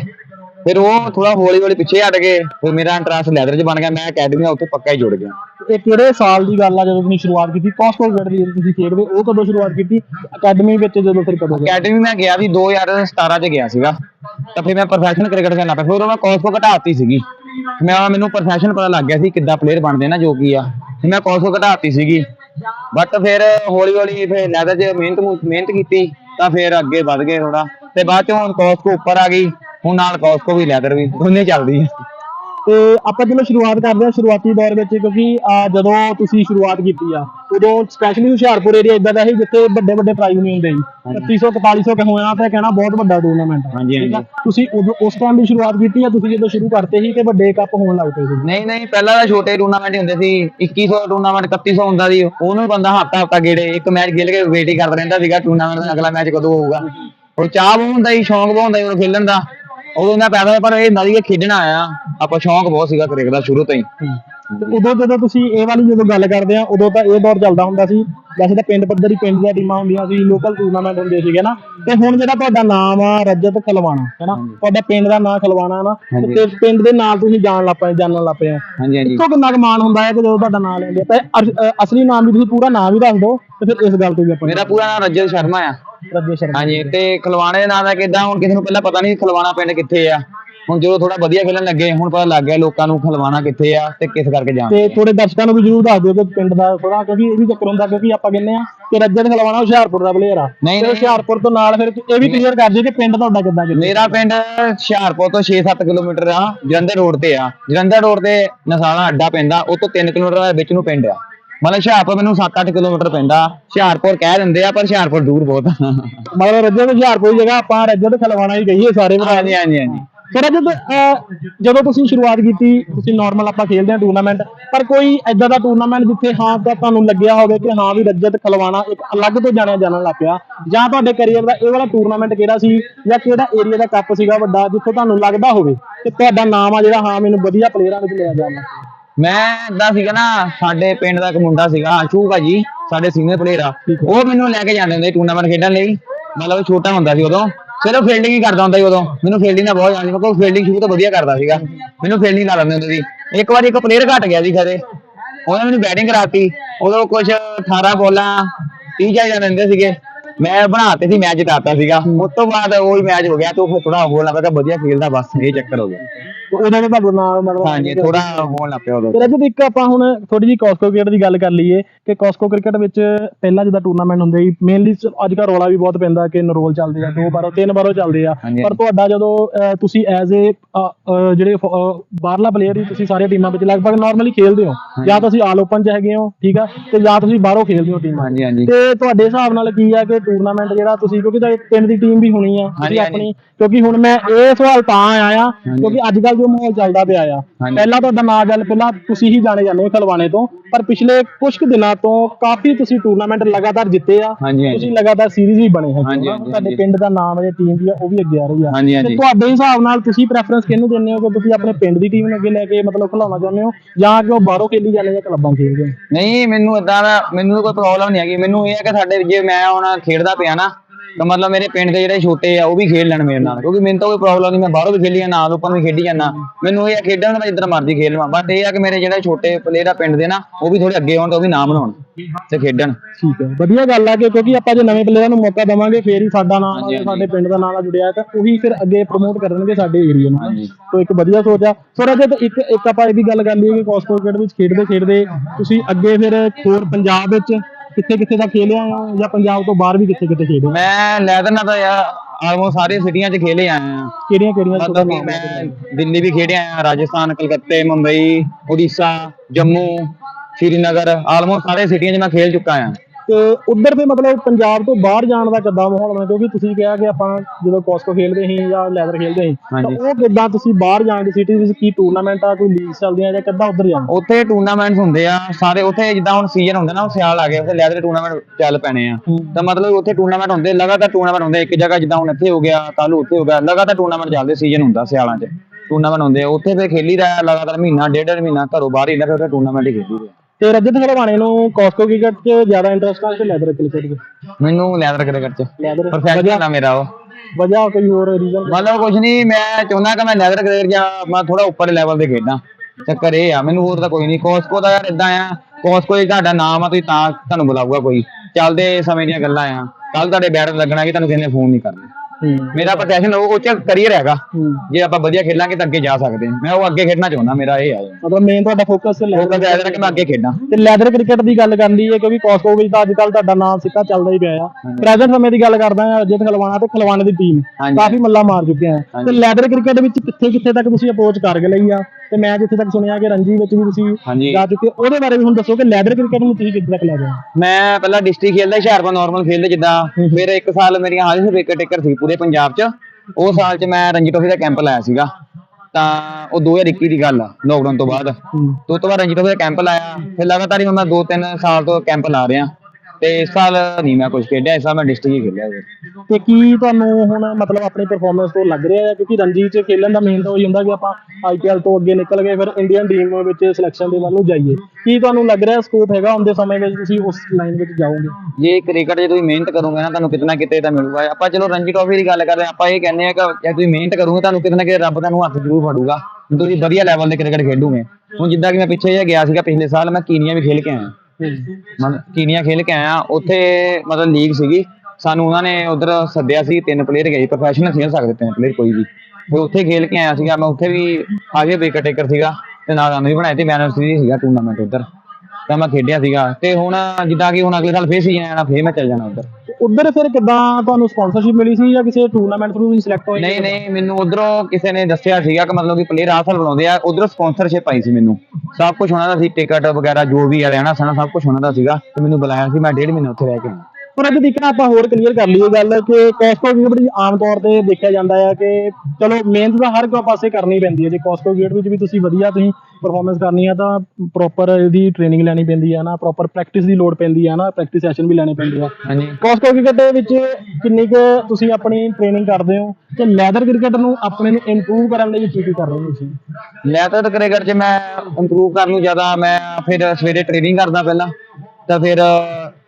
ਫਿਰ ਉਹ ਥੋੜਾ ਹੌਲੀ ਹੌਲੀ ਪਿੱਛੇ ਹਟ ਗਏ। ਫਿਰ ਮੇਰਾ ਇੰਟਰਸਟ ਲੈਦਰ 'ਚ ਬਣ ਗਿਆ ਮੈਂ ਅਕੈਡਮੀ ਉੱਥੇ ਪੱਕਾ ਹੀ ਜੁੜ ਗਿਆ। ਇਹ ਕਿਹੜੇ ਸਾਲ ਦੀ ਗੱਲ ਆ ਜਦੋਂ ਤੁਸੀਂ ਸ਼ੁਰੂਆਤ ਕੀਤੀ? ਕਾਸਟੋ ਕ੍ਰਿਕਟ ਦੀ ਜਦੋਂ ਤੁਸੀਂ ਖੇਡਦੇ? ਉਹ ਕਦੋਂ ਸ਼ੁਰੂਆਤ ਕੀਤੀ? ਅਕੈਡਮੀ ਵਿੱਚ ਜਦੋਂ ਫਿਰ ਕਦੋਂ ਗਏ? ਅਕੈਡਮੀ ਮੈਂ ਗਿਆ ਸੀ 2017 ਚ ਗਿਆ ਸੀਗਾ। ਤਾਂ ਫਿਰ ਮੈਂ ਪ੍ਰੋਫੈਸ਼ਨਲ ਕ੍ਰਿਕਟ ਖੇਡਣਾ ਪਿਆ। ਫਿਰ ਉਦੋਂ ਮੈਂ ਕੋਸਕੋ ਘਟਾਤੀ ਸੀਗੀ। ਮੈਂ ਮੈਨੂੰ ਪ੍ਰੋਫੈਸ਼ਨਲ ਪਤਾ ਲੱਗ ਗਿਆ ਸੀ ਕਿੱਦਾਂ ਪਲੇਅਰ ਬਣਦੇ ਨਾ ਜੋ ਕੀ ਆ। ਮੈਂ ਕੋਸਕੋ ਘਟਾਤੀ ਸੀਗੀ। ਬਟ ਫਿਰ ਹੌਲੀ ਹੌਲੀ ਫਿਰ ਲੈਦਰ 'ਚ ਮਿਹਨਤ ਮਿਹਨਤ ਕੀਤੀ, ਤਾਂ ਫਿਰ ਅੱਗੇ ਵੱਧ ਗਏ ਥੋੜਾ ਤੇ ਬਾਅਦ ਚ ਹੁਣ ਕੋਸਕੋ ਉੱਪਰ ਆ ਗਈ। ਹੁਣ ਨਾਲ ਕੋਸਕੋ ਵੀ ਲੈਦਰ ਵੀ, ਦੋਨੇ ਚੱਲਦੀ ਆ। ਤੇ ਆਪਾਂ ਜਦੋਂ ਸ਼ੁਰੂਆਤ ਕਰਦੇ ਹਾਂ ਸ਼ੁਰੂਆਤੀ ਦੌਰ ਵਿੱਚ ਕਿਉਂਕਿ ਜਦੋਂ ਤੁਸੀਂ ਸ਼ੁਰੂਆਤ ਕੀਤੀ ਆ ਉਦੋਂ ਸਪੈਸ਼ਲੀ ਹੁਸ਼ਿਆਰਪੁਰ ਏਰੀਆ ਇਦਾਂ ਦਾ ਸੀ ਜਿੱਥੇ ਵੱਡੇ ਵੱਡੇ ਪ੍ਰਾਈਜ਼ ਨਹੀਂ ਹੁੰਦੇ ਸੀ। 3100 4100 ਕ ਹੋਇਆ ਤਾਂ ਕਹਿਣਾ ਬਹੁਤ ਵੱਡਾ ਟੂਰਨਾਮੈਂਟ ਹਾਂਜੀ, ਹਾਂਜੀ। ਤੁਸੀਂ ਉਸ ਟਾਈਮ ਦੀ ਸ਼ੁਰੂਆਤ ਕੀਤੀ ਜਾਂ ਤੁਸੀਂ ਜਦੋਂ ਸ਼ੁਰੂ ਕਰਤੇ ਸੀ ਕਿ ਵੱਡੇ ਕੱਪ ਹੋਣ ਲੱਗ ਪਏ ਸੀ? ਨਹੀਂ ਨਹੀਂ ਪਹਿਲਾਂ ਤਾਂ ਛੋਟੇ ਟੂਰਨਾਮੈਂਟ ਹੁੰਦੇ ਸੀ 2100 ਟੂਰਨਾਮੈਂਟ 3100 ਹੁੰਦਾ ਸੀ। ਉਹਨੂੰ ਬੰਦਾ ਹਫਤਾ ਹਫਤਾ ਗੇੜੇ ਇੱਕ ਮੈਚ ਖੇਲ ਕੇ ਵੇਟ ਹੀ ਕਰਦਾ ਰਹਿੰਦਾ ਸੀਗਾ ਟੂਰਨਾਮੈਂਟ ਦਾ ਅਗਲਾ ਮੈਚ ਕਦੋਂ ਹੋਊਗਾ। ਉਹ ਚਾਹ ਬਹੁਤ ਹੁੰਦਾ ਸੀ ਸ਼ੌਂਕ ਬਹੁਤ ਹੁੰਦਾ ਸੀ ਉਹ ਖੇਲਣ ਦਾ। ਉਦੋਂ ਨਾ ਪੈਦਾ ਪਰ ਇਹ ਨਦੀ ਖੇਡਣਾ ਆਇਆ। ਆਪਾਂ ਸ਼ੌਂਕ ਬਹੁਤ ਸੀਗਾ ਕ੍ਰਿਕਟ ਦਾ ਸ਼ੁਰੂ ਤੋਂ ਹੀ। ਉਦੋਂ ਜਦੋਂ ਤੁਸੀਂ ਇਹ ਵਾਲੀ ਜਦੋਂ ਗੱਲ ਕਰਦੇ ਆ ਉਦੋਂ ਤਾਂ ਇਹ ਦੌਰ ਚੱਲਦਾ ਹੁੰਦਾ ਸੀ। ਵੈਸੇ ਤਾਂ ਪਿੰਡ ਪੱਧਰੀ ਪਿੰਡ ਦੀਆਂ ਟੀਮਾਂ ਹੁੰਦੀਆਂ ਸੀ ਲੋਕਲ ਟੂਰਨਾਮੈਂਟ ਹੁੰਦੇ ਸੀਗੇ ਨਾ। ਤੇ ਹੁਣ ਜਿਹੜਾ ਤੁਹਾਡਾ ਨਾਮ ਆ ਰਜਤ ਖਲਵਾਣਾ ਹੈਨਾ ਤੁਹਾਡਾ ਪਿੰਡ ਦਾ ਨਾਮ ਖਲਵਾਣਾ ਨਾ। ਤੇ ਪਿੰਡ ਦੇ ਨਾਲ ਤੁਸੀਂ ਜਾਣ ਲੱਗ ਪਏ ਜਾਣਨ ਲੱਗ ਪਏ ਆ। ਹਾਂਜੀ ਹਾਂਜੀ। ਇੱਥੋਂ ਕਿੰਨਾ ਕੁ ਮਾਣ ਹੁੰਦਾ ਹੈ ਕਿ ਜਦੋਂ ਤੁਹਾਡਾ ਨਾਮ ਲੈਂਦੇ ਤੇ ਅਸਲੀ ਨਾਮ ਵੀ ਤੁਸੀਂ ਪੂਰਾ ਨਾਮ ਵੀ ਦੱਸ ਦਿਓ ਤੇ ਫਿਰ ਇਸ ਗੱਲ ਤੋਂ ਵੀ ਆਪਾਂ ਮੇਰਾ ਪੂਰਾ ਨਾਮ ਰਜਤ ਸ਼ਰਮਾ ਆ। ਰਜਤ ਸ਼ਰਮਾ। ਹਾਂਜੀ ਤੇ ਖਲਵਾਣੇ ਦੇ ਨਾਂ ਦਾ ਕਿਦਾਂ ਹੁਣ ਕਿਸੇ ਨੂੰ ਪਹਿਲਾਂ ਪਤਾ ਨਹੀਂ ਖਲਵਾਣਾ ਪਿੰਡ ਕਿੱਥੇ ਆ। ਹੁਣ ਜਦੋਂ ਥੋੜਾ ਵਧੀਆ ਖੇਲਣ ਲੱਗੇ ਹੁਣ ਪਤਾ ਲੱਗ ਗਿਆ ਲੋਕਾਂ ਨੂੰ ਖਲਵਾਣਾ ਕਿੱਥੇ ਆ ਤੇ ਕਿਸ ਕਰਕੇ ਜਾਣਾ। ਤੇ ਥੋੜੇ ਦਰਸ਼ਕਾਂ ਨੂੰ ਵੀ ਜਰੂਰ ਦੱਸ ਦਿਓ ਕਿ ਪਿੰਡ ਦਾ ਥੋੜਾ ਕਿਉਂਕਿ ਇਹ ਵੀ ਚੱਕਰ ਹੁੰਦਾ ਕਿਉਂਕਿ ਆਪਾਂ ਕਹਿੰਦੇ ਆ ਕਿ ਰੱਜਤ ਖਲਵਾਣਾ ਹੁਸ਼ਿਆਰਪੁਰ ਦਾ ਪਲੇਅਰ ਆ। ਨਹੀਂ, ਤੇ ਨਹੀਂ। ਹੁਸ਼ਿਆਰਪੁਰ ਤੋਂ ਨਾਲ ਫਿਰ ਇਹ ਵੀ ਕਲੀਅਰ ਕਰ ਦਿਓ ਕਿ ਪਿੰਡ ਤੁਹਾਡਾ ਕਿੱਦਾਂ ਕਿੱਦਾਂ ਮੇਰਾ ਪਿੰਡ ਹੁਸ਼ਿਆਰਪੁਰ ਤੋਂ 6-7 ਕਿਲੋਮੀਟਰ ਆ ਜਲੰਧਰ ਰੋਡ ਤੇ ਆ। ਜਲੰਧਰ ਰੋਡ ਤੇ ਨਸਾਲਾ ਅੱਡਾ ਪੈਂਦਾ ਉਹ ਤੋਂ 3 ਕਿਲੋਮੀਟਰ ਦੇ ਵਿੱਚ ਨੂੰ ਪਿੰਡ ਆ। ਮਤਲਬ ਹੁਸ਼ਿਆਰਪੁਰ ਮੈਨੂੰ 7-8 ਕਿਲੋਮੀਟਰ ਪੈਂਦਾ। ਹੁਸ਼ਿਆਰਪੁਰ ਕਹਿ ਦਿੰਦੇ ਆ ਪਰ ਹੁਸ਼ਿਆਰਪੁਰ ਦੂਰ ਬਹੁਤ ਆ। ਮਤਲਬ ਰੱਜਤ ਹੁਸ਼ਿਆਰਪੁਰ ਦੀ ਜਗ੍ਹਾ ਆਪਾਂ ਰੱਜਤ ਖਲਵਾਣਾ ਹੀ ਕਹੀਏ ਸਾਰੇ ਭਰਾ। ਹਾਂਜੀ ਹਾਂਜੀ ਹਾਂਜੀ। ਫਿਰ ਜਦ ਜਦੋਂ ਤੁਸੀਂ ਸ਼ੁਰੂਆਤ ਕੀਤੀ ਤੁਸੀਂ ਨਾਰਮਲ ਆਪਾਂ ਖੇਡਦੇ ਆ ਟੂਰਨਾਮੈਂਟ ਪਰ ਕੋਈ ਐਦਾਂ ਦਾ ਟੂਰਨਾਮੈਂਟ ਜਿੱਥੇ ਹਾਂ ਤਾਂ ਤੁਹਾਨੂੰ ਲੱਗਿਆ ਹੋਵੇ ਕਿ ਹਾਂ ਵੀ ਰੱਜਤ ਖਲਵਾਣਾ ਇੱਕ ਅਲੱਗ ਤੋਂ ਜਾਣਿਆ ਜਾਣਨ ਲੱਗ ਪਿਆ। ਜਾਂ ਤੁਹਾਡੇ ਕੈਰੀਅਰ ਦਾ ਇਹ ਵਾਲਾ ਟੂਰਨਾਮੈਂਟ ਕਿਹੜਾ ਸੀ ਜਾਂ ਕਿਹੜਾ ਏਰੀਆ ਦਾ ਕੱਪ ਸੀਗਾ ਵੱਡਾ ਜਿੱਥੇ ਤੁਹਾਨੂੰ ਲੱਗਦਾ ਹੋਵੇ ਕਿ ਤੁਹਾਡਾ ਨਾਮ ਆ ਜਿਹੜਾ ਹਾਂ ਮੈਨੂੰ ਵਧੀਆ ਪਲੇਅਰਾਂ ਵਿੱਚ ਲਿਆ ਜਾਣਾ ਮੈਂ ਏਦਾਂ ਸੀਗਾ ਨਾ ਸਾਡੇ ਪਿੰਡ ਦਾ ਇੱਕ ਮੁੰਡਾ ਸੀਗਾ ਅੰਸ਼ੂ ਭਾਜੀ ਸਾਡੇ ਸੀਨੀਅਰ ਪਲੇਅਰ ਆ। ਉਹ ਮੈਨੂੰ ਲੈ ਕੇ ਜਾਂਦੇ ਹੁੰਦੇ ਟੂਰਨਾਮੈਂਟ ਖੇਡਣ ਲਈ। ਮਤਲਬ ਛੋਟਾ ਹੁੰਦਾ ਸੀ ਉਦੋਂ। ਸਿਰਫ ਫੀਲਡਿੰਗ ਹੀ ਕਰਦਾ ਹੁੰਦਾ ਸੀ ਉਦੋਂ। ਮੈਨੂੰ ਫੀਲਡਿੰਗ ਦਾ ਬਹੁਤ ਜਾਣੀ ਮੈਂ ਕੋਈ ਫੀਲਡਿੰਗ ਸ਼ੁਰੂ ਤੋਂ ਵਧੀਆ ਕਰਦਾ ਸੀਗਾ। ਮੈਨੂੰ ਫੀਲਡਿੰਗ ਲਾ ਲੈਂਦੇ ਹੁੰਦੇ ਸੀ। ਇੱਕ ਵਾਰੀ ਇੱਕ ਪਲੇਅਰ ਘਟ ਗਿਆ ਸੀ ਖਰੇ। ਉਹਨੇ ਮੈਨੂੰ ਬੈਟਿੰਗ ਕਰਾਤੀ। ਉਦੋਂ ਕੁਝ 18 ਬੋਲਾਂ 30 ਚਾਹੀਦੇ ਦਿੰਦੇ ਸੀਗੇ। ਮੈਂ ਬਣਾਤੇ ਸੀ ਮੈਚ ਜਿਤਾਤਾ ਸੀਗਾ। ਉਸ ਤੋਂ ਬਾਅਦ ਉਹੀ ਮੈਚ ਹੋ ਗਿਆ। ਤੇ ਉਹ ਫਿਰ ਥੋੜਾ ਬੋਲਣਾ ਪਿਆ ਵਧੀਆ ਖੇਲਦਾ ਬਸ, ਇਹ ਚੱਕਰ ਹੋ ਗਿਆ। ਤੇ ਉਹਨਾਂ ਨੇ ਤੁਹਾਨੂੰ ਨਾਮ ਮਤਲਬ ਹਾਂਜੀ ਥੋੜਾ ਬੋਲਣਾ ਪਿਆ ਉਦੋਂ ਤੇ ਰਜਤ ਇੱਕ ਆਪਾਂ ਹੁਣ ਥੋੜੀ ਜੀ ਕਾਸਕੋ ਕ੍ਰਿਕਟ ਦੀ ਗੱਲ ਕਰ ਲਈਏ ਕਿ ਕਾਸਕੋ ਕ੍ਰਿਕਟ ਵਿੱਚ ਪਹਿਲਾਂ ਜਿੱਦਾਂ ਟੂਰਨਾਮੈਂਟ ਹੁੰਦੇ ਸੀ ਮੇਨਲੀ ਅੱਜ ਕੱਲ੍ਹ ਰੌਲਾ ਵੀ ਬਹੁਤ ਪੈਂਦਾ ਕਿ ਨਰੋਲ ਚੱਲਦੇ ਆ ਦੋ ਬਾਰੋ ਤਿੰਨ ਬਾਰੋ ਚੱਲਦੇ ਆ। ਹਾਂਜੀ, ਪਰ ਤੁਹਾਡਾ ਜਦੋਂ ਅਹ, ਤੁਸੀਂ ਐਜ਼ ਏ ਜਿਹੜੇ ਫ- ਅਹ, ਬਾਹਰਲਾ ਪਲੇਅਰ ਹੀ ਤੁਸੀਂ ਸਾਰੀਆਂ ਟੀਮਾਂ ਵਿੱਚ ਲਗਭਗ ਨਾਰਮਲੀ ਖੇਲਦੇ ਹੋ। ਜਾਂ ਤੁਸੀਂ ਆਲ ਓਪਨ ਚ ਹੈਗੇ ਹੋ ਠੀਕ ਆ? ਤੇ ਜਾਂ ਤੁਸੀਂ ਬਾਹਰੋਂ ਖੇਲਦੇ ਹੋ ਟੀਮਾਂ ਹਾਂਜੀ ਹਾਂਜੀ। ਤੇ ਤੁਹਾਡੇ ਹਿਸਾਬ ਨਾਲ ਕੀ ਆ ਕਿ ਟੂਰਨਾਮੈਂਟ ਜਿਹੜਾ ਤੁਸੀਂ ਕਿਉਂਕਿ ਤਾਂ ਪਿੰਡ ਦੀ ਟੀਮ ਵੀ ਹੋਣੀ ਆ ਤੁਸੀਂ ਹਾਂਜੀ, ਹਾਂਜੀ। ਆਪਣੀ ਕਿਉਂਕਿ ਹੁਣ ਮੈਂ ਇਹ ਸਵਾਲ ਤਾਂ ਆਇਆ ਕਿਉਂਕਿ ਅੱਜ ਕੱਲ ਜੋ ਮਾਹੌਲ ਚੱਲਦਾ ਪਿਆ ਆ ਹਾਂਜੀ। ਪਹਿਲਾਂ ਤੁਹਾਡਾ ਨਾਂ ਚੱਲ ਪਹਿਲਾਂ ਤੁਸੀਂ ਹੀ ਜਾਣੇ ਜਾਂਦੇ ਹੋ ਖਲਵਾਣੇ ਤੋਂ ਪਰ ਪਿਛਲੇ ਕੁਝ ਕੁ ਦਿਨਾਂ ਤੋਂ ਕਾਫੀ ਤੁਸੀਂ ਟੂਰਨਾਮੈਂਟ ਲਗਾਤਾਰ ਜਿੱਤੇ ਆ ਹਾਂਜੀ, ਹਾਂਜੀ। ਤੁਸੀਂ ਲਗਾਤਾਰ ਸੀਰੀਜ਼ ਵੀ ਬਣੇ ਹੈਗੇ ਹਾਂਜੀ, ਹੋ ਨਾ। ਹਾਂਜੀ, ਤੁਹਾਡੇ ਹਾਂਜੀ। ਪਿੰਡ ਦਾ ਨਾਮ ਹੈ ਟੀਮ ਦੀ ਆ ਉਹ ਵੀ ਅੱਗੇ ਆ ਰਹੀ ਆ ਹਾਂਜੀ। ਤੁਹਾਡੇ ਹਿਸਾਬ ਨਾਲ ਤੁਸੀਂ ਪ੍ਰੈਫਰੈਂਸ ਕਿਹਨੂੰ ਦਿੰਦੇ ਹੋ ਕਿ ਤੁਸੀਂ ਆਪਣੇ ਪਿੰਡ ਦੀ ਟੀਮ ਨੂੰ ਅੱਗੇ ਲੈ ਕੇ ਮਤਲਬ ਖਿਲਾਉਣਾ ਚਾਹੁੰਦੇ ਹੋ ਜਾਂ ਕਿ ਉਹ ਬਾਹਰੋਂ ਖੇਲੀ ਜਾਂਦੇ ਜਾਂ ਕਲੱਬਾਂ ਖੇਡਦੇ ਨਹੀਂ ਮੈਨੂੰ ਇਦਾਂ ਦਾ ਮੈਨੂੰ ਤਾਂ ਕੋਈ ਪ੍ਰੋਬਲਮ ਨਹੀਂ ਹੈਗੀ ਮੈਨੂੰ ਇਹ ਹੈ ਕਿ ਸਾਡੇ ਜੇ ਮੈਂ ਹੁਣ ਖੇਡਦਾ ਪਿਆ ਨਾ ਤਾਂ ਮਤਲਬ ਮੇਰੇ ਪਿੰਡ ਦੇ ਜਿਹੜੇ ਛੋਟੇ ਆ ਉਹ ਵੀ ਖੇਡ ਲੈਣ ਮੇਰੇ ਨਾਲ ਕਿਉਂਕਿ ਮੈਨੂੰ ਤਾਂ ਕੋਈ ਪ੍ਰੋਬਲਮ ਨਹੀਂ ਮੈਂ ਬਾਹਰੋਂ ਵੀ ਖੇਡੀ ਜਾਂਦਾ ਨਾਲ ਉੱਪਰ ਵੀ ਖੇਡੀ ਜਾਂਦਾ ਮੈਨੂੰ ਇਹ ਹੈ ਖੇਡਣ ਦਾ ਮੈਂ ਜਿੱਦਾਂ ਮਰਜ਼ੀ ਖੇਡ ਲਵਾਂ ਬਟ ਇਹ ਆ ਕਿ ਮੇਰੇ ਜਿਹੜੇ ਛੋਟੇ ਪਲੇਅਰ ਆ ਪਿੰਡ ਦੇ ਨਾ ਉਹ ਵੀ ਥੋੜੇ ਅੱਗੇ ਹੋਣ ਤੇ ਉਹ ਵੀ ਨਾਮ ਬਣਾਉਣ ਤੇ ਖੇਡਣ ਠੀਕ ਹੈ ਵਧੀਆ ਗੱਲ ਆ ਕਿ ਕਿਉਂਕਿ ਆਪਾਂ ਜੇ ਨਵੇਂ ਪਲੇਅਰਾਂ ਨੂੰ ਮੌਕਾ ਦੇਵਾਂਗੇ ਫੇਰ ਹੀ ਸਾਡਾ ਨਾਮ ਆ। ਸਾਡੇ ਪਿੰਡ ਦਾ ਨਾਮ ਆ ਜੁੜਿਆ ਤਾਂ ਉਹੀ ਫਿਰ ਅੱਗੇ ਪ੍ਰਮੋਟ ਕਰਨਗੇ ਸਾਡੇ ਏਰੀਆ ਨੂੰ। ਸੋ ਇੱਕ ਵਧੀਆ ਸੋਚ ਆ ਸੋ ਰਾਜੇ ਤੇ ਇੱਕ ਇੱਕ ਆਪਾਂ ਇਹ ਵੀ ਗੱਲ ਕਰ ਲਈਏ ਕਿ ਕਾਸਕੋ ਕ੍ਰਿਕਟ ਵਿੱਚ ਖੇਡਦੇ ਖੇਡਦੇ ਤੁਸੀਂ ਅੱਗੇ ਫਿਰ ਹੋਰ ਪੰਜਾਬ ਵਿੱਚ ਕਿੱਥੇ ਕਿੱਥੇ ਦਾ ਖੇਲਿਆ ਹੋ ਜਾਂ ਪੰਜਾਬ ਤੋਂ ਬਾਹਰ ਵੀ ਕਿੱਥੇ ਕਿੱਥੇ ਖੇਡੇ? ਮੈਂ ਲੈਦਰ ਨਾਲ ਤਾਂ ਯਾਰ ਆਲਮੋਸਟ ਸਾਰੀਆਂ ਸਿਟੀਆਂ 'ਚ ਖੇਲੇ ਆਏ ਆ ਕਿਹੜੀਆਂ ਕਿਹੜੀਆਂ ਮਤਲਬ ਕਿ ਮੈਂ ਦਿੱਲੀ ਵੀ ਖੇਡਿਆ ਆ ਰਾਜਸਥਾਨ ਕਲਕੱਤੇ ਮੁੰਬਈ ਉੜੀਸਾ ਜੰਮੂ ਸ਼੍ਰੀਨਗਰ ਆਲਮੋਸਟ ਸਾਰੇ ਸਿਟੀਆਂ 'ਚ ਮੈਂ ਖੇਲ ਚੁੱਕਾ ਆ। ਤੇ ਉਧਰ ਤੇ ਮਤਲਬ ਪੰਜਾਬ ਤੋਂ ਬਾਹਰ ਜਾਣ ਦਾ ਕਿੱਦਾਂ ਮਾਹੌਲ ਬਣਾ? ਕਿਉਂਕਿ ਤੁਸੀਂ ਕਿਹਾ ਕਿ ਆਪਾਂ ਜਦੋਂ ਕਾਸਕੋ ਖੇਡਦੇ ਸੀ ਜਾਂ ਲੈਦਰ ਖੇਡਦੇ ਸੀ ਤਾਂ ਹਾਂਜੀ। ਉਹ ਕਿੱਦਾਂ ਤੁਸੀਂ ਬਾਹਰ ਜਾਣ ਦੀ ਸਿਟੀ ਵਿੱਚ ਕੀ ਟੂਰਨਾਮੈਂਟ ਆ ਕੋਈ ਲੀਗ ਚੱਲਦੀਆਂ ਜਾਂ ਕਿੱਦਾਂ ਉਧਰ ਜਾਣਾ? ਉੱਥੇ ਟੂਰਨਾਮੈਂਟਸ ਹੁੰਦੇ ਆ ਸਾਰੇ ਉੱਥੇ ਜਿੱਦਾਂ ਹੁਣ ਸੀਜ਼ਨ ਹੁੰਦਾ ਨਾ ਉਹ ਸਿਆਲ ਆ ਗਿਆ ਉੱਥੇ ਲੈਦਰ ਟੂਰਨਾਮੈਂਟ ਚੱਲ ਪੈਣੇ ਆ। ਹੂੰ। ਤਾਂ ਮਤਲਬ ਉੱਥੇ ਟੂਰਨਾਮੈਂਟ ਹੁੰਦੇ ਲਗਾਤਾਰ ਟੂਰਨਾਮੈਂਟ ਹੁੰਦੇ ਇੱਕ ਜਗ੍ਹਾ ਜਿੱਦਾਂ ਹੁਣ ਇੱਥੇ ਹੋ ਗਿਆ ਕੱਲ ਉੱਥੇ ਹੋ ਗਿਆ ਲਗਾਤਾਰ ਟੂਰਨਾਮੈਂਟ ਚੱਲਦੇ ਸੀਜ਼ਨ ਹੁੰਦਾ ਸਿਆਲਾਂ 'ਚ। ਟੂਰਨਾਮੈਂਟ ਹੁੰਦੇ ਆ ਉੱਥੇ ਫਿਰ ਖੇਲੀ ਦਾ ਲਗਾਤਾਰ ਮਹੀਨਾ ਡੇਢ ਡੇਢ ਮਹੀਨਾ ਘਰੋਂ ਬਾਹਰ ਹੀ ਨਾ ਫਿਰ ਉੱਥੇ ਟੂਰਨਾਮੈਂਟ ਹੀ ਖੇਡੀ ਦੇ। ਤੇ ਰਜਤ ਖਲਵਾਣੇ ਨੂੰ ਕਾਸਕੋ ਕ੍ਰਿਕਟ 'ਚ ਜ਼ਿਆਦਾ ਇੰਟਰਸਟ ਆ ਕਿ ਲੈਦਰ ਕ੍ਰਿਕਟ 'ਚ? ਮੈਨੂੰ ਲੈਦਰ ਕ੍ਰਿਕਟ 'ਚ? ਲੈਦਰ ਪਰਫੈਕਟ ਨਾ ਮੇਰਾ ਉਹ। ਵਜ੍ਹਾ ਕੋਈ ਹੋਰ ਰੀਜ਼ਨ ਮਤਲਬ ਕੁਝ ਨਹੀਂ ਮੈਂ ਚਾਹੁੰਦਾ ਕਿ ਮੈਂ ਲੈਦਰ ਕ੍ਰਿਕਟ ਜਾਂ ਮੈਂ ਥੋੜਾ ਉੱਪਰ ਲੈਵਲ ਤੇ ਖੇਡਾਂ। ਚੱਕਰ ਇਹ ਆ ਮੈਨੂੰ ਹੋਰ ਤਾਂ ਕੋਈ ਨਹੀਂ ਕੋਸਕੋ ਦਾ ਯਾਰ ਇਦਾਂ ਆ ਕੋਸਕੋ ਹੀ ਤੁਹਾਡਾ ਨਾਮ ਆ ਤੁਸੀਂ ਤਾਂ ਤੁਹਾਨੂੰ ਬੁਲਾਊਗਾ ਕੋਈ। ਚੱਲਦੇ ਸਮੇਂ ਦੀਆਂ ਗੱਲਾਂ ਆ। ਕੱਲ ਤੁਹਾਡੇ ਬੈਟ ਲੱਗਣਾ ਕਿ ਤੁਹਾਨੂੰ ਕਿਸੇ ਨੇ ਫੋਨ ਨਹੀਂ ਕਰਨਾ। ਮੇਰਾ ਪ੍ਰੋਫੈਸ਼ਨ ਉਹ ਚ ਕਰੀਅਰ ਹੈਗਾ। ਜੇ ਆਪਾਂ ਵਧੀਆ ਖੇਲਾਂਗੇ ਤਾਂ ਅੱਗੇ ਜਾ ਸਕਦੇ ਹਾਂ। ਮੈਂ ਉਹ ਅੱਗੇ ਖੇਡਣਾ ਚਾਹੁੰਦਾ ਮੇਰਾ ਇਹ ਆ ਮਤਲਬ ਮੇਨ ਤੁਹਾਡਾ ਫੋਕਸ ਲੈਦਰ ਕਹਿੰਦਾ ਐਦਾਂ ਕਿ ਮੈਂ ਅੱਗੇ ਖੇਡਾਂ। ਤੇ ਲੈਦਰ ਕ੍ਰਿਕਟ ਦੀ ਗੱਲ ਕਰਨੀ ਹੈ ਕਿਉਂਕਿ ਕਾਸਕੋ ਵਿੱਚ ਤਾਂ ਅੱਜ ਕੱਲ ਤੁਹਾਡਾ ਨਾਮ ਸਿੱਕਾ ਚੱਲਦਾ ਹੀ ਪਿਆ ਆ। ਪ੍ਰੈਜ਼ੈਂਟ ਸਮੇਂ ਦੀ ਗੱਲ ਕਰਦਾ ਹਾਂ ਅਜਿਤ ਖਲਵਾਣਾ ਤੇ ਖਲਵਾਣੇ ਦੀ ਟੀਮ। ਕਾਫੀ ਮੱਲਾ ਮਾਰ ਚੁੱਕੇ ਆ। ਤੇ ਲੈਦਰ ਕ੍ਰਿਕਟ ਵਿੱਚ ਕਿੱਥੇ ਕਿੱਥੇ ਤੱਕ ਤੁਸੀਂ ਅਪਰੋਚ ਕਰ ਗਏ ਲਈ ਆ? ਤੇ ਮੈਂ ਜਿੱਥੇ ਤੱਕ ਸੁਣਿਆ ਕਿ ਰਣਜੀ ਵਿੱਚ ਵੀ ਤੁਸੀਂ ਜਾ ਚੁੱਕੇ ਹੋ। ਉਹਦੇ ਬਾਰੇ ਵੀ ਹੁਣ ਦੱਸੋ ਕਿ ਲੈਦਰ ਕ੍ਰਿਕਟ ਨੂੰ ਤੁਸੀਂ ਕਿੱਥੇ ਤੱਕ ਲੈ ਗਏ ਮੈਂ ਪਹਿਲਾਂ ਡਿਸਟ੍ਰਿਕਟ ਖੇਲਦਾ ਹੁਸ਼ਿਆਰਪੁਰ ਨਾਰਮਲ ਖੇਲਦੇ ਜਿੱਦਾਂ ਫਿਰ ਇੱਕ ਸਾਲ ਮੇਰੀਆਂ ਹਾਜ਼ਰ ਵਿਕਟ ਟੇਕਰ ਸੀ ਪੂਰੇ ਪੰਜਾਬ 'ਚ ਉਹ ਸਾਲ 'ਚ ਮੈਂ ਰਣਜੀ ਟਰੋਫੀ ਦਾ ਕੈਂਪ ਲਾਇਆ ਸੀਗਾ। ਤਾਂ ਉਹ 2021 ਦੀ ਗੱਲ ਆ ਲੋਕਡਾਊਨ ਤੋਂ ਬਾਅਦ। ਤੋਂ ਤੋਂ ਬਾਅਦ ਰਣਜੀ ਟਰੋਫੀ ਦਾ ਕੈਂਪ ਲਾਇਆ। ਫਿਰ ਲਗਾਤਾਰ ਹੀ ਮੈਂ 2-3 ਸਾਲ ਤੋਂ ਕੈਂਪ ਲਾ ਰਿਹਾ। ਤੇ ਇਸ ਸਾਲ ਨਹੀਂ ਮੈਂ ਕੁਝ ਖੇਡਿਆ ਇਸ ਸਾਲ ਮੈਂ ਡਿਸਟ੍ਰਿਕਟ ਹੀ ਖੇਲਿਆ ਜੀ। ਤੇ ਕੀ ਤੁਹਾਨੂੰ ਹੁਣ ਮਤਲਬ ਆਪਣੀ ਪਰਫਾਰਮੈਂਸ ਤੋਂ ਲੱਗ ਰਿਹਾ ਹੈ? ਕਿਉਂਕਿ ਰਣਜੀ ਚ ਖੇਲਣ ਦਾ ਮੇਨ ਤਾਂ ਉਹੀ ਹੁੰਦਾ ਕਿ ਆਪਾਂ ਆਈਪੀਐਲ ਤੋਂ ਅੱਗੇ ਨਿਕਲ ਗਏ ਫਿਰ ਇੰਡੀਅਨ ਟੀਮ ਵਿੱਚ ਸਿਲੈਕਸ਼ਨ ਦੇ ਵੱਲ ਨੂੰ ਜਾਈਏ। ਕੀ ਤੁਹਾਨੂੰ ਲੱਗ ਰਿਹਾ ਸਕੋਪ ਹੈਗਾ ਆਉਂਦੇ ਸਮੇਂ ਵਿੱਚ ਤੁਸੀਂ ਉਸ ਲਾਈਨ ਵਿੱਚ ਜਾਓਗੇ? ਜੇ ਕ੍ਰਿਕਟ 'ਚ ਤੁਸੀਂ ਮਿਹਨਤ ਕਰੋਗੇ ਨਾ ਤੁਹਾਨੂੰ ਕਿਤੇ ਨਾ ਕਿਤੇ ਤਾਂ ਮਿਲੂਗਾ। ਆਪਾਂ ਚਲੋ ਰਣਜੀ ਟਰੋਫੀ ਦੀ ਗੱਲ ਕਰਦੇ ਹਾਂ ਆਪਾਂ ਇਹ ਕਹਿੰਦੇ ਆ ਕਿ ਜੇ ਤੁਸੀਂ ਮਿਹਨਤ ਕਰੋਗੇ ਤੁਹਾਨੂੰ ਕਿਤੇ ਨਾ ਕਿਤੇ ਰੱਬ ਤੁਹਾਨੂੰ ਹੱਥ ਜ਼ਰੂਰ ਫੜੂਗਾ। ਤੁਸੀਂ ਵਧੀਆ ਲੈਵਲ ਦੇ ਕ੍ਰਿਕਟ ਖੇਡੋਗੇ। ਹੁਣ ਜਿੱਦਾਂ ਕਿ ਮੈਂ ਪਿੱਛੇ ਜਿਹਾ ਗਿਆ ਸੀਗਾ ਪਿਛਲੇ ਸਾਲ ਮੈਂ ਕੀਨੀਆ ਵੀ ਖੇਲ ਕੇ ਆਇਆ। ਮਤਲਬ ਕੀਨੀਆ ਖੇਲ ਕੇ ਆਇਆ, ਉੱਥੇ ਮਤਲਬ ਲੀਗ ਸੀਗੀ। ਸਾਨੂੰ ਉਹਨਾਂ ਨੇ ਉਧਰ ਸੱਦਿਆ ਸੀ, ਤਿੰਨ ਪਲੇਅਰ ਗਏ ਪ੍ਰੋਫੈਸ਼ਨਲ ਖੇਲ ਸਕਦੇ ਤਿੰਨ ਪਲੇਅਰ ਕੋਈ ਵੀ। ਫਿਰ ਉੱਥੇ ਖੇਲ ਕੇ ਆਇਆ ਸੀਗਾ, ਮੈਂ ਉੱਥੇ ਵੀ ਆਗੇ ਵਿਕਟ ਟੇਕਰ ਸੀਗਾ, ਤੇ ਨਾਲ ਰਨ ਵੀ ਬਣਾਏ ਤੇ ਮੈਨ ਸੀਰੀਜ਼ ਸੀਗਾ ਟੂਰਨਾਮੈਂਟ ਉੱਧਰ। ਤਾਂ ਮੈਂ ਖੇਡਿਆ ਸੀਗਾ। ਤੇ ਹੁਣ ਜਿੱਦਾਂ ਕਿ ਹੁਣ ਅਗਲੇ ਸਾਲ ਫੇਰ ਸੀ ਜਾਣਾ ਫੇਰ ਮੈਂ ਚੱਲ ਜਾਣਾ ਉੱਧਰ। ਉਧਰ ਫਿਰ ਕਿੱਦਾਂ ਤੁਹਾਨੂੰ ਸਪਾਂਸਰਸ਼ਿਪ ਮਿਲੀ ਸੀ ਜਾਂ ਕਿਸੇ ਟੂਰਨਾਮੈਂਟ ਥਰੂ ਤੁਸੀਂ ਸਿਲੈਕਟ ਹੋਏ? ਨਹੀਂ ਨਹੀਂ ਮੈਨੂੰ ਉਧਰੋਂ ਕਿਸੇ ਨੇ ਦੱਸਿਆ ਸੀਗਾ ਕਿ ਮਤਲਬ ਕਿ ਪਲੇਅਰ ਆਹ ਸਾਲ ਬਣਾਉਂਦੇ ਆ ਉਧਰੋਂ ਸਪਾਂਸਰਸ਼ਿਪ ਆਈ ਸੀ ਮੈਨੂੰ। ਸਭ ਕੁਝ ਉਹਨਾਂ ਦਾ ਸੀ ਟਿਕਟ ਵਗੈਰਾ ਜੋ ਵੀ ਆ ਰਹਿਣਾ ਸਹਿਣਾ ਸਭ ਕੁਝ ਉਹਨਾਂ ਦਾ ਸੀਗਾ। ਤੇ ਮੈਨੂੰ ਬੁਲਾਇਆ ਸੀ ਮੈਂ ਡੇਢ ਮਹੀਨੇ ਉੱਥੇ ਰਹਿ ਕੇ ਆਇਆ। ਪਰ ਅੱਜ ਦੇਖਣਾ ਆਪਾਂ ਹੋਰ ਕਲੀਅਰ ਕਰ ਲਈਏ ਗੱਲ ਕਿ ਕੋਸਕੋ ਗੇਟ ਵਿੱਚ ਆਮ ਤੌਰ ਤੇ ਦੇਖਿਆ ਜਾਂਦਾ ਹੈ ਕਿ ਚਲੋ ਮਿਹਨਤ ਤਾਂ ਹਰ ਕੋਈ ਪਾਸੇ ਕਰਨੀ ਪੈਂਦੀ ਹੈ। ਜੇ ਕੋਸਕੋ ਗੇਟ ਵਿੱਚ ਵੀ ਤੁਸੀਂ ਵਧੀਆ ਤੁਸੀਂ ਪਰਫਾਰਮੈਂਸ ਕਰਨੀ ਹੈ ਤਾਂ ਪ੍ਰੋਪਰ ਇਹਦੀ ਟ੍ਰੇਨਿੰਗ ਲੈਣੀ ਪੈਂਦੀ ਹੈ ਨਾ ਪ੍ਰੋਪਰ ਪ੍ਰੈਕਟਿਸ ਦੀ ਲੋੜ ਪੈਂਦੀ ਹੈ ਨਾ ਪ੍ਰੈਕਟਿਸ ਸੈਸ਼ਨ ਵੀ ਲੈਣੇ ਪੈਂਦੇ ਆ। ਹਾਂਜੀ। ਕੋਸਕੋ ਕ੍ਰਿਕਟ ਦੇ ਵਿੱਚ ਕਿੰਨੀ ਕੁ ਤੁਸੀਂ ਆਪਣੀ ਟ੍ਰੇਨਿੰਗ ਕਰਦੇ ਹੋ ਤੇ ਲੈਦਰ ਕ੍ਰਿਕਟ ਨੂੰ ਆਪਣੇ ਨੂੰ ਇੰਪਰੂਵ ਕਰਨ ਲਈ ਕੀ ਕੀ ਕਰ ਰਹੇ ਹੋ ਤੁਸੀਂ? ਲੈਦਰ ਕ੍ਰਿਕਟ 'ਚ ਮੈਂ ਇੰਪਰੂਵ ਕਰਨ ਨੂੰ ਜ਼ਿਆਦਾ ਮੈਂ ਫਿਰ ਸਵੇਰੇ ਟ੍ਰੇਨਿੰਗ ਕਰਦਾ ਪਹਿਲਾਂ ਤਾਂ ਫਿਰ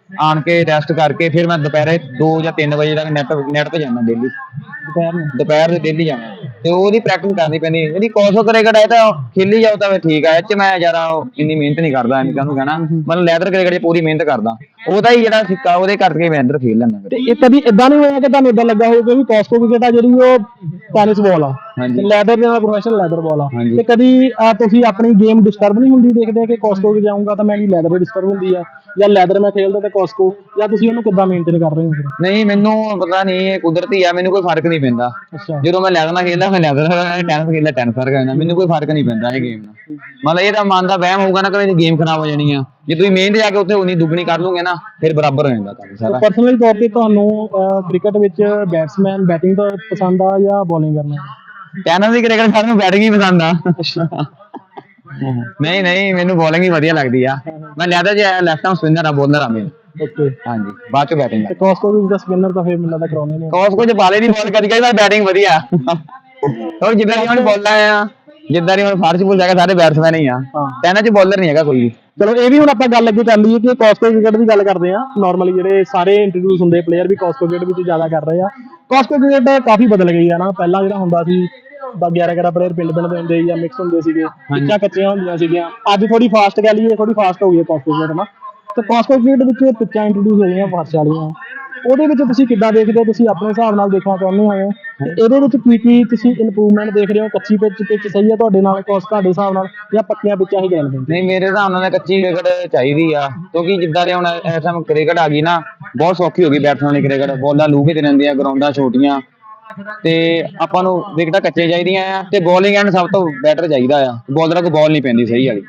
ਆਣ ਕੇ ਰੈਸਟ ਕਰਕੇ ਫਿਰ ਮੈਂ ਦੁਪਹਿਰੇ 2 ਜਾਂ 3 ਵਜੇ ਤੱਕ ਨੈਟ ਨੈਟ ਤੇ ਜਾਂਦਾ ਡੇਲੀ ਦੁਪਹਿਰ ਨੂੰ? ਦੁਪਹਿਰ ਦੇ ਡੇਲੀ ਜਾਣਾ। ਤੇ ਉਹਦੀ ਪ੍ਰੈਕਟਿਸ ਕਰਨੀ ਪੈਂਦੀ। ਜਿਹੜੀ ਕੋਸੋ ਕ੍ਰਿਕਟ ਹੈ ਤਾਂ ਖੇਲੀ ਜਾਓ ਤਾਂ ਫਿਰ ਠੀਕ ਹੈ ਇਹ 'ਚ ਮੈਂ ਜ਼ਿਆਦਾ ਇੰਨੀ ਮਿਹਨਤ ਨਹੀਂ ਕਰਦਾ ਐਂ ਕਾਹਨੂੰ ਕਹਿਣਾ। ਮਤਲਬ ਲੈਦਰ ਕ੍ਰਿਕਟ 'ਚ ਪੂਰੀ ਮਿਹਨਤ ਕਰਦਾ। ਉਹਦਾ ਹੀ ਜਿਹੜਾ ਸਿੱਕਾ ਉਹਦੇ ਕਰਕੇ ਮੈਂ ਇੱਧਰ ਖੇਲ ਲੈਂਦਾ ਤੇ ਇਹ ਕਦੀ ਇਦਾਂ ਨਹੀਂ ਹੋਇਆ ਕਿ ਤੁਹਾਨੂੰ ਇਦਾਂ ਲੱਗਾ ਹੋਵੇ ਕਿ ਕੋਸਕੋ ਕ੍ਰਿਕਟ ਆ ਜਿਹੜੀ ਉਹ ਟੈਨਿਸ ਬਾਲ ਆ ਹਾਂਜੀ। ਲੈਦਰ ਦੇ ਨਾਲ ਪ੍ਰੋਫੈਸ਼ਨਲ ਲੈਦਰ ਬਾਲ ਆ ਹਾਂਜੀ। ਤੇ ਕਦੀ ਅਹ, ਤੁਸੀਂ ਆਪਣੀ ਗੇਮ ਡਿਸਟਰਬ ਨਹੀਂ ਹੁੰਦੀ ਦੇਖਦੇ ਆ ਕਿ ਕੋਸਕੋ ਵੀ ਜਾਊਂਗਾ ਤਾਂ ਮੇਰੀ ਲੈਦਰ ਵੀ ਡਿਸਟਰਬ ਹੁੰਦੀ ਆ ਜਾਂ ਲੈਦਰ ਮੈਂ ਖੇਲਦਾ ਤੇ ਕੋਸਕੋ ਜਾਂ ਤੁਸੀਂ ਉਹਨੂੰ ਕਿੱਦਾਂ ਮੇਨਟੇਨ ਕਰ ਰਹੇ ਹੋ ਫਿਰ? ਨਹੀਂ ਮੈਨੂੰ ਪਤਾ ਨਹੀਂ ਇਹ ਕੁਦਰਤੀ ਆ ਮੈਨੂੰ ਕੋਈ ਫ਼ਰਕ ਨਹੀਂ ਪੈਂਦਾ। ਅੱਛਾ। ਜਦੋਂ ਮੈਂ ਲੈਦਰ ਨਾਲ ਖੇਲਦਾ ਮੈਂ ਲੈਦਰ ਟੈਨਿਸ ਖੇਲਦਾ ਟੈਨਿਸ ਫ਼ਰਕ ਆਉਂਦਾ ਮੈਨੂੰ ਕੋਈ ਫ਼ਰਕ ਨਹੀਂ ਪੈਂਦਾ ਇਹ ਗੇਮ ਨਾਲ। ਮਤਲਬ ਇਹ ਤਾਂ ਮਨ ਦਾ ਵਹਿਮ ਹੋਊਗਾ ਨਾ ਕਿ ਗੇਮ ਖਰਾਬ ਹੋ ਜਾਣੀ ਆ। ਜੇ ਤੁਸੀਂ ਮਿਹਨਤ ਜਾ ਕੇ ਉੱਥੇ ਉਨੀ ਦੁੱਗਣੀ ਕਰ ਲਓਗੇ ਨਾ ਫਿਰ ਬਰਾਬਰ ਹੋ ਜਾਂਦਾ ਕੰਮ ਸਾਰਾ। ਪਰਸਨਲੀ ਤੌਰ ਤੇ ਤੁਹਾਨੂੰ ਕ੍ਰਿਕਟ ਵਿੱਚ ਬੈਟਸਮੈਨ ਬੈਟਿੰਗ ਤਾਂ ਪਸੰਦ ਆ ਜਾਂ ਬੋਲਿੰਗ ਕਰਨਾ? ਟੈਨਿਸ ਦੀ ਕ੍ਰਿਕਟ ਸਾਰਿਆਂ ਨੂੰ ਬੈਟਿੰਗ ਹੀ ਪਸੰਦ ਆ। ਨਹੀਂ ਨਹੀਂ ਮੈਨੂੰ ਬੋਲਿੰਗ ਹੀ ਵਧੀਆ ਲੱਗਦੀ ਆ। ਮੈਂ ਲੈਦਰ ਜੇ ਲੈਫਟ ਆਰਮ ਸਪਿਨਰ ਆ ਬੋਲਰ ਆ ਮੈਂ ਓਕੇ ਹਾਂਜੀ ਬਾਅਦ ਚ ਬੈਟਿੰਗ ਤੇ ਕੋਸਕੋ ਵੀ ਦਾ ਸਪਿਨਰ ਤਾਂ ਫਿਰ ਮੈਨੂੰ ਲੱਗਦਾ ਕਰਾਉਣੇ ਨੇ। ਕੋਸ ਕੁਝ ਬਾਲੇ ਨਹੀਂ ਬੋਲ ਕਰੀ ਕਹਿੰਦਾ ਬੈਟਿੰਗ ਵਧੀਆ। ਹੋਰ ਜਿੱਦਾਂ ਦੀ ਹੁਣ ਬੋਲਣਾ ਆ ਜਿੱਦਾਂ ਦੀ ਹੁਣ ਫਾਰਸ ਬੋਲ ਜਾਗਾ ਸਾਰੇ ਬੈਟਸਮੈਨ ਹੀ ਆ। ਹਾਂ। ਟੈਨਾਂ ਚ ਬੋਲਰ ਨਹੀਂ ਹੈਗਾ ਕੋਈ ਵੀ। ਚਲੋ ਇਹ ਵੀ ਹੁਣ ਆਪਾਂ ਗੱਲ ਅੱਗੇ ਕਰ ਲਈਏ ਕਿ ਕਾਸਕੋ ਕ੍ਰਿਕਟ ਦੀ ਗੱਲ ਕਰਦੇ ਆ। ਨਾਰਮਲੀ ਜਿਹੜੇ ਸਾਰੇ ਇੰਟਰੋਡਿਊਸ ਹੁੰਦੇ ਪਲੇਅਰ ਵੀ ਕਾਸਕੋ ਕ੍ਰਿਕਟ ਵਿੱਚ ਜ਼ਿਆਦਾ ਕਰ ਰਹੇ ਆ। ਕਾਸਕੋ ਕ੍ਰਿਕਟ ਕਾਫੀ ਬਦਲ ਗਈ ਆ ਨਾ। ਪਹਿਲਾਂ ਜਿਹੜਾ ਹੁੰਦਾ ਸੀ ਦਾ 11 11 ਪਲੇਅਰ ਪਿੰਡ ਪਿੰਡ ਦੇ ਹੁੰਦੇ ਜਾਂ ਮਿਕਸ ਹੁੰਦੇ ਸੀਗੇ ਪਿੱਚਾਂ ਕੱਚੀਆਂ ਹੁੰਦੀਆਂ ਸੀਗੀਆਂ। ਅੱਜ ਥੋੜੀ ਫਾਸਟ ਕਹਿ ਲਈਏ ਥੋੜੀ ਫਾਸਟ ਹੋ ਗਈ ਹੈ ਕਾਸਕੋ ਕ੍ਰਿਕਟ ਨਾ। ਤੇ ਕਾਸਕੋ ਕ੍ਰਿਕਟ ਵਿੱਚ ਪਿੱਚਾਂ ਇੰਟਰੋਡਿਊਸ ਹੋ ਗਈਆਂ ਫਾਸਟ ਵਾਲੀਆਂ। ਉਹਦੇ ਵਿੱਚ ਤੁਸੀਂ ਕਿੱਦਾਂ ਦੇਖਦੇ ਹੋ? ਤੁਸੀਂ ਆਪਣੇ ਹਿਸਾਬ ਨਾਲ ਦੇਖਣਾ ਚਾਹੁੰਦੇ ਹੋ ਇਹਦੇ ਵਿੱਚ ਕੀ ਕੀ ਤੁਸੀਂ ਇੰਪਰੂਵਮੈਂਟ ਦੇਖ ਰਹੇ ਹੋ? ਕੱਚੀ ਪਿੱਚ ਪਿੱਚ ਸਹੀ ਹੈ ਤੁਹਾਡੇ ਨਾਲ ਕੋਸ ਤੁਹਾਡੇ ਹਿਸਾਬ ਨਾਲ ਜਾਂ ਪੱਕੀਆਂ ਪਿੱਚਾਂ ਹੀ ਦਿੰਦੇ? ਨਹੀਂ ਮੇਰੇ ਹਿਸਾਬ ਨਾਲ ਕੱਚੀ ਕ੍ਰਿਕਟ ਚਾਹੀਦੀ ਆ। ਕਿਉਂਕਿ ਜਿੱਦਾਂ ਦੇ ਹੁਣ ਇਸ ਟਾਈਮ ਕ੍ਰਿਕਟ ਆ ਗਈ ਨਾ ਬਹੁਤ ਸੌਖੀ ਹੋ ਗਈ ਬੈਟਸਮੈਨ ਦੀ ਕ੍ਰਿਕਟ। ਬੋਲਾਂ ਲੂ ਕੇ ਦੇ ਰਹਿੰਦੀਆਂ ਗਰਾਊਂਡਾਂ ਛੋਟੀਆਂ। ਤੇ ਆਪਾਂ ਨੂੰ ਵਿਕਟਾਂ ਕੱਚੇ ਚਾਹੀਦੀਆਂ ਆ ਤੇ ਬੋਲਿੰਗ ਐਂਡ ਸਭ ਤੋਂ ਬੈਟਰ ਚਾਹੀਦਾ ਆ। ਬੋਲਰਾਂ ਕੋ ਬਾਲ ਨਹੀਂ ਪੈਂਦੀ ਸਹੀ ਵਾਲੀ